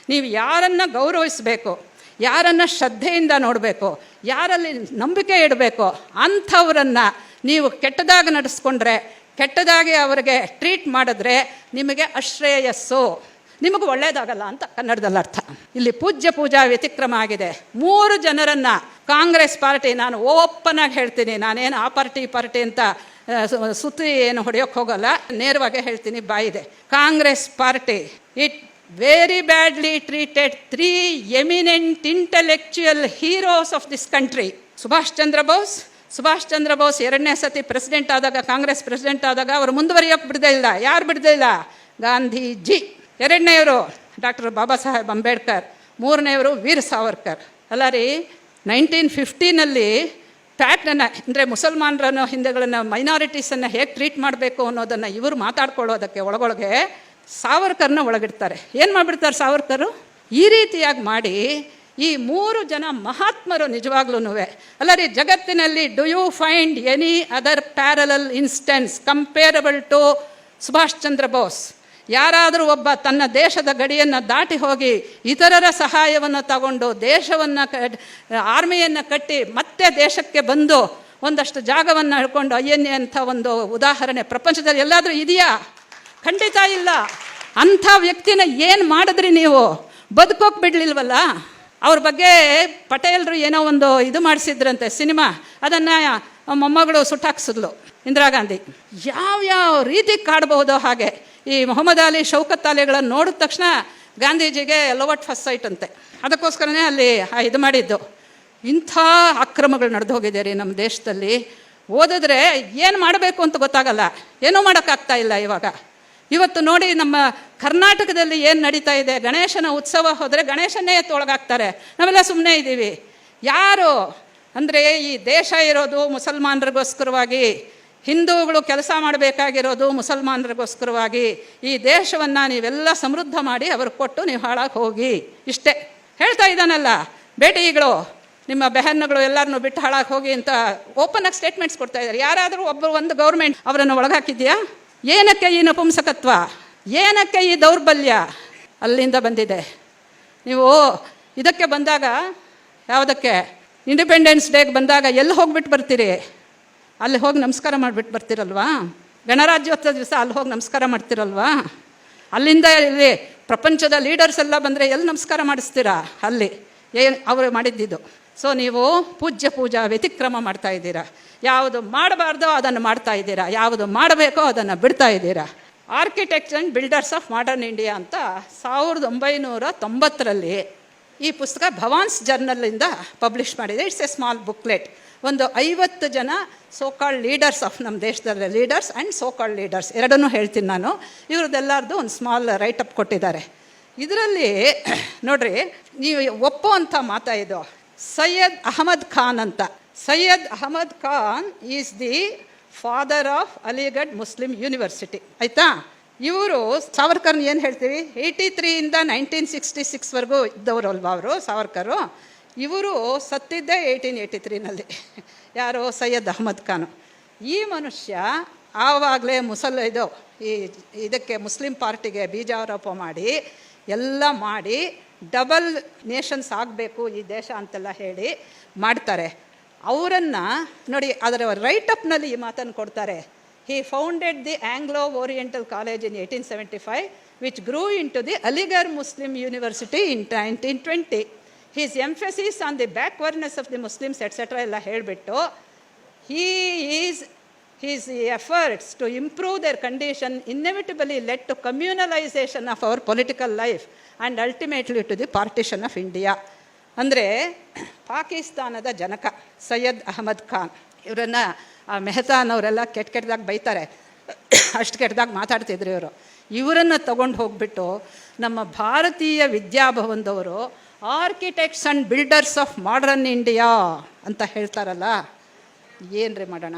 ನೀವು ಯಾರನ್ನು ಗೌರವಿಸಬೇಕು, ಯಾರನ್ನು ಶ್ರದ್ಧೆಯಿಂದ ನೋಡಬೇಕು, ಯಾರಲ್ಲಿ ನಂಬಿಕೆ ಇಡಬೇಕು, ಅಂಥವರನ್ನು ನೀವು ಕೆಟ್ಟದಾಗಿ ನಡೆಸ್ಕೊಂಡ್ರೆ, ಕೆಟ್ಟದಾಗಿ ಅವರಿಗೆ ಟ್ರೀಟ್ ಮಾಡಿದ್ರೆ ನಿಮಗೆ ಅಶ್ರೇಯಸ್ಸು ನಿಮಗೆ ಒಳ್ಳೇದಾಗಲ್ಲ ಅಂತ ಕನ್ನಡದಲ್ಲಿ ಅರ್ಥ. ಇಲ್ಲಿ ಪೂಜ್ಯ ಪೂಜಾ ವ್ಯತಿಕ್ರಮ ಆಗಿದೆ. ಮೂರು ಜನರನ್ನ ಕಾಂಗ್ರೆಸ್ ಪಾರ್ಟಿ ನಾನು ಓಪನ್ ಆಗಿ ಹೇಳ್ತೀನಿ. ನಾನೇನು ಆ ಪಾರ್ಟಿ ಪಾರ್ಟಿ ಅಂತ ಸುತ್ತಿ ಏನು ಹೊಡೆಯೋಕೆ ಹೋಗಲ್ಲ. ನೇರವಾಗಿ ಹೇಳ್ತೀನಿ ಬಾಯಿದೆ Congress party, it very badly treated three eminent intellectual heroes of this country Subhash Chandra Bose, Subhash Chandra Bose ಎರಡನೇ ಸತಿ ಪ್ರೆಸಿಡೆಂಟ್ ಆದಾಗ, ಕಾಂಗ್ರೆಸ್ ಪ್ರೆಸಿಡೆಂಟ್ ಆದಾಗ, ಅವರು ಮುಂದುವರಿಯೋಕೆ ಬಿಡದೇ ಇಲ್ಲ. ಯಾರು ಬಿಡದೇ ಇಲ್ಲ? ಗಾಂಧೀಜಿ. ಎರಡನೆಯವರು ಡಾಕ್ಟರ್ ಬಾಬಾ ಸಾಹೇಬ್ ಅಂಬೇಡ್ಕರ್, ಮೂರನೆಯವರು ವೀರ್ ಸಾವರ್ಕರ್. ಅಲ್ಲ ರೀ ನೈನ್ಟೀನ್ ಫಿಫ್ಟೀನಲ್ಲಿ ಫ್ಯಾಕ್ಟನ್ನು ಅಂದರೆ ಮುಸಲ್ಮಾನರನ್ನು, ಹಿಂದೆಗಳನ್ನು ಮೈನಾರಿಟೀಸನ್ನು ಹೇಗೆ ಟ್ರೀಟ್ ಮಾಡಬೇಕು ಅನ್ನೋದನ್ನು ಇವರು ಮಾತಾಡ್ಕೊಳ್ಳೋದಕ್ಕೆ ಒಳಗೊಳಗೆ ಸಾವರ್ಕರ್ನ ಒಳಗಿಡ್ತಾರೆ. ಏನು ಮಾಡಿಬಿಡ್ತಾರೆ ಸಾವರ್ಕರು? ಈ ರೀತಿಯಾಗಿ ಮಾಡಿ ಈ ಮೂರು ಜನ ಮಹಾತ್ಮರು ನಿಜವಾಗ್ಲೂ ಅಲ್ಲ ರೀ, ಜಗತ್ತಿನಲ್ಲಿ do you find any other parallel instance comparable to Subhash Chandra Bose ಯಾರಾದರೂ ಒಬ್ಬ ತನ್ನ ದೇಶದ ಗಡಿಯನ್ನು ದಾಟಿ ಹೋಗಿ ಇತರರ ಸಹಾಯವನ್ನು ತಗೊಂಡು ದೇಶವನ್ನು ಕ ಆರ್ಮಿಯನ್ನು ಕಟ್ಟಿ ಮತ್ತೆ ದೇಶಕ್ಕೆ ಬಂದು ಒಂದಷ್ಟು ಜಾಗವನ್ನು ಹಿಡ್ಕೊಂಡು ಐಎನ್ಎ ಅಂತ ಒಂದು ಉದಾಹರಣೆ ಪ್ರಪಂಚದಲ್ಲಿ ಎಲ್ಲಾದರೂ ಇದೆಯಾ? ಖಂಡಿತ ಇಲ್ಲ. ಅಂಥ ವ್ಯಕ್ತಿನ ಏನು ಮಾಡಿದ್ರಿ ನೀವು? ಬದುಕೋಕೆ ಬಿಡಲಿಲ್ವಲ್ಲ? ಅವ್ರ ಬಗ್ಗೆ ಪಟೇಲ್ರು ಏನೋ ಒಂದು ಇದು ಮಾಡಿಸಿದ್ರಂತೆ ಸಿನಿಮಾ. ಅದನ್ನು ಮೊಮ್ಮಗಳು ಸುಟ್ಟಾಕ್ಸಿದ್ಲು ಇಂದಿರಾ ಗಾಂಧಿ. ಯಾವ್ಯಾವ ರೀತಿ ಕಾಡಬಹುದೋ ಹಾಗೆ. ಈ ಮೊಹಮ್ಮದ್ ಅಲಿ ಶೌಕತ್ ಅಲಿಗಳನ್ನು ನೋಡಿದ ತಕ್ಷಣ ಗಾಂಧೀಜಿಗೆ ಲೋವಟ್ ಫಸ್ಟ್ ಸೈಟ್ ಅಂತೆ. ಅದಕ್ಕೋಸ್ಕರನೇ ಅಲ್ಲಿ ಇದು ಮಾಡಿದ್ದು. ಇಂಥ ಅಕ್ರಮಗಳು ನಡೆದು ಹೋಗಿದೆ ರೀ ನಮ್ಮ ದೇಶದಲ್ಲಿ. ಓದಿದ್ರೆ ಏನು ಮಾಡಬೇಕು ಅಂತ ಗೊತ್ತಾಗಲ್ಲ. ಏನೂ ಮಾಡೋಕ್ಕಾಗ್ತಾ ಇಲ್ಲ ಇವಾಗ. ಇವತ್ತು ನೋಡಿ ನಮ್ಮ ಕರ್ನಾಟಕದಲ್ಲಿ ಏನು ನಡೀತಾ ಇದೆ. ಗಣೇಶನ ಉತ್ಸವ ಹೋದರೆ ಗಣೇಶನೇ ತೊಳಗಾಗ್ತಾರೆ ನಾವೆಲ್ಲ ಸುಮ್ಮನೆ ಇದ್ದೀವಿ. ಯಾರು ಅಂದರೆ ಈ ದೇಶ ಇರೋದು ಮುಸಲ್ಮಾನರಿಗೋಸ್ಕರವಾಗಿ ಹಿಂದೂಗಳು ಕೆಲಸ ಮಾಡಬೇಕಾಗಿರೋದು ಮುಸಲ್ಮಾನರಿಗೋಸ್ಕರವಾಗಿ ಈ ದೇಶವನ್ನು ನೀವೆಲ್ಲ ಸಮೃದ್ಧ ಮಾಡಿ ಅವ್ರಿಗೆ ಕೊಟ್ಟು ನೀವು ಹಾಳಾಗಿ ಹೋಗಿ. ಇಷ್ಟೇ. ಹೇಳ್ತಾ ಇದ್ದಾನಲ್ಲ ಬೇಟಿಗಳು ನಿಮ್ಮ ಬೆಹನ್ನುಗಳು ಎಲ್ಲರನ್ನೂ ಬಿಟ್ಟು ಹಾಳಾಗಿ ಹೋಗಿ ಅಂತ ಓಪನ್ ಆಗಿ ಸ್ಟೇಟ್ಮೆಂಟ್ಸ್ ಕೊಡ್ತಾ ಇದ್ದಾರೆ. ಯಾರಾದರೂ ಒಬ್ಬರು ಒಂದು ಗೌರ್ಮೆಂಟ್ ಅವರನ್ನು ಒಳಗಾಕಿದ್ಯಾ? ಏನಕ್ಕೆ ಈ ನಪುಂಸಕತ್ವ? ಏನಕ್ಕೆ ಈ ದೌರ್ಬಲ್ಯ? ಅಲ್ಲಿಂದ ಬಂದಿದೆ. ನೀವು ಇದಕ್ಕೆ ಬಂದಾಗ, ಯಾವುದಕ್ಕೆ? ಇಂಡಿಪೆಂಡೆನ್ಸ್ ಡೇಗೆ ಬಂದಾಗ ಎಲ್ಲಿ ಹೋಗ್ಬಿಟ್ಟು ಬರ್ತೀರಿ? ಅಲ್ಲಿ ಹೋಗಿ ನಮಸ್ಕಾರ ಮಾಡಿಬಿಟ್ಟು ಬರ್ತೀರಲ್ವಾ? ಗಣರಾಜ್ಯೋತ್ಸವ ದಿವಸ ಅಲ್ಲಿ ಹೋಗಿ ನಮಸ್ಕಾರ ಮಾಡ್ತೀರಲ್ವಾ? ಅಲ್ಲಿಂದ ಇಲ್ಲಿ ಪ್ರಪಂಚದ ಲೀಡರ್ಸ್ ಎಲ್ಲ ಬಂದರೆ ಎಲ್ಲಿ ನಮಸ್ಕಾರ ಮಾಡಿಸ್ತೀರಾ? ಅಲ್ಲಿ. ಏನು ಅವರು ಮಾಡಿದ್ದಿದ್ದು. ಸೊ ನೀವು ಪೂಜ್ಯ ಪೂಜಾ ವ್ಯತಿಕ್ರಮ ಮಾಡ್ತಾ ಇದ್ದೀರಾ. ಯಾವುದು ಮಾಡಬಾರ್ದೋ ಅದನ್ನು ಮಾಡ್ತಾ ಇದ್ದೀರಾ. ಯಾವುದು ಮಾಡಬೇಕೋ ಅದನ್ನು ಬಿಡ್ತಾ ಇದ್ದೀರಾ. Architecture and builders of modern India ಅಂತ ಸಾವಿರದ ಒಂಬೈನೂರ ತೊಂಬತ್ತರಲ್ಲಿ ಈ ಪುಸ್ತಕ ಭವಾನ್ಸ್ ಜರ್ನಲ್ಲಿಂದ ಪಬ್ಲಿಷ್ ಮಾಡಿದೆ. ಇಟ್ಸ್ ಎ ಸ್ಮಾಲ್ ಬುಕ್ಲೆಟ್ ಒಂದು ಐವತ್ತು ಜನ ಸೋಕಾಳ್ ಲೀಡರ್ಸ್ ಆಫ್ ನಮ್ಮ ದೇಶದ ಲೀಡರ್ಸ್ ಆ್ಯಂಡ್ ಸೋಕಾಳ್ ಲೀಡರ್ಸ್ ಎರಡನ್ನೂ ಹೇಳ್ತೀನಿ ನಾನು. ಇವ್ರದ್ದೆಲ್ಲರದ್ದು ಒಂದು ಸ್ಮಾಲ್ ರೈಟಪ್ ಕೊಟ್ಟಿದ್ದಾರೆ. ಇದರಲ್ಲಿ, [CLEARS THROAT] ನೋಡ್ರಿ, ನೀವು ಒಪ್ಪುವಂಥ ಮಾತಾ ಇದು. ಸೈಯದ್ ಅಹಮದ್ ಖಾನ್ ಅಂತ. Syed Ahmad Khan is the father of Aligarh Muslim University ಆಯಿತಾ? ಇವರು ಸಾವರ್ಕರ್ನ ಏನು ಹೇಳ್ತೀವಿ? ಏಯ್ಟಿ ತ್ರೀಯಿಂದ ನೈನ್ಟೀನ್ ಸಿಕ್ಸ್ಟಿ ಸಿಕ್ಸ್ವರೆಗೂ ಇದ್ದವರು ಅಲ್ವಾ ಅವರು, ಸಾವರ್ಕರು? ಇವರು ಸತ್ತಿದ್ದೇ ಏಯ್ಟೀನ್ ಏಯ್ಟಿ ತ್ರೀನಲ್ಲಿ ಯಾರೋ ಸೈಯದ್ ಅಹಮದ್ ಖಾನ್. ಈ ಮನುಷ್ಯ ಆವಾಗಲೇ ಮುಸಲ್ ಇದು, ಈ ಇದಕ್ಕೆ ಮುಸ್ಲಿಂ ಪಾರ್ಟಿಗೆ ಬೀಜಾರೋಪ ಮಾಡಿ, ಎಲ್ಲ ಮಾಡಿ ಡಬಲ್ ನೇಷನ್ಸ್ ಆಗಬೇಕು ಈ ದೇಶ ಅಂತೆಲ್ಲ ಹೇಳಿ ಮಾಡ್ತಾರೆ. ಅವರನ್ನು ನೋಡಿ ಅದರ ರೈಟಪ್ನಲ್ಲಿ ಈ ಮಾತನ್ನು ಕೊಡ್ತಾರೆ. He founded the Anglo oriental college in eighteen seventy five which grew into the Aligarh Muslim university in nineteen twenty his emphasis on the backwardness of the Muslims etcetera ಎಲ್ಲ ಹೇಳಿಬಿಟ್ಟು he is his efforts to improve their condition inevitably led to communalisation of our political life and ultimately to the partition of India ಅಂದರೆ, ಪಾಕಿಸ್ತಾನದ ಜನಕ ಸೈಯದ್ ಅಹಮದ್ ಖಾನ್, ಇವರನ್ನು ಮೆಹತಾನವರೆಲ್ಲ ಕೆಟ್ಟ ಕೆಟ್ಟದಾಗ ಬೈತಾರೆ. ಅಷ್ಟು ಕೆಟ್ಟದಾಗ ಮಾತಾಡ್ತಿದ್ರು ಇವರು. ಇವರನ್ನು ತಗೊಂಡು ಹೋಗ್ಬಿಟ್ಟು ನಮ್ಮ ಭಾರತೀಯ ವಿದ್ಯಾಭವನದವರು architects and builders of modern India ಅಂತ ಹೇಳ್ತಾರಲ್ಲ? ಏನ್ರಿ ಮಾಡೋಣ?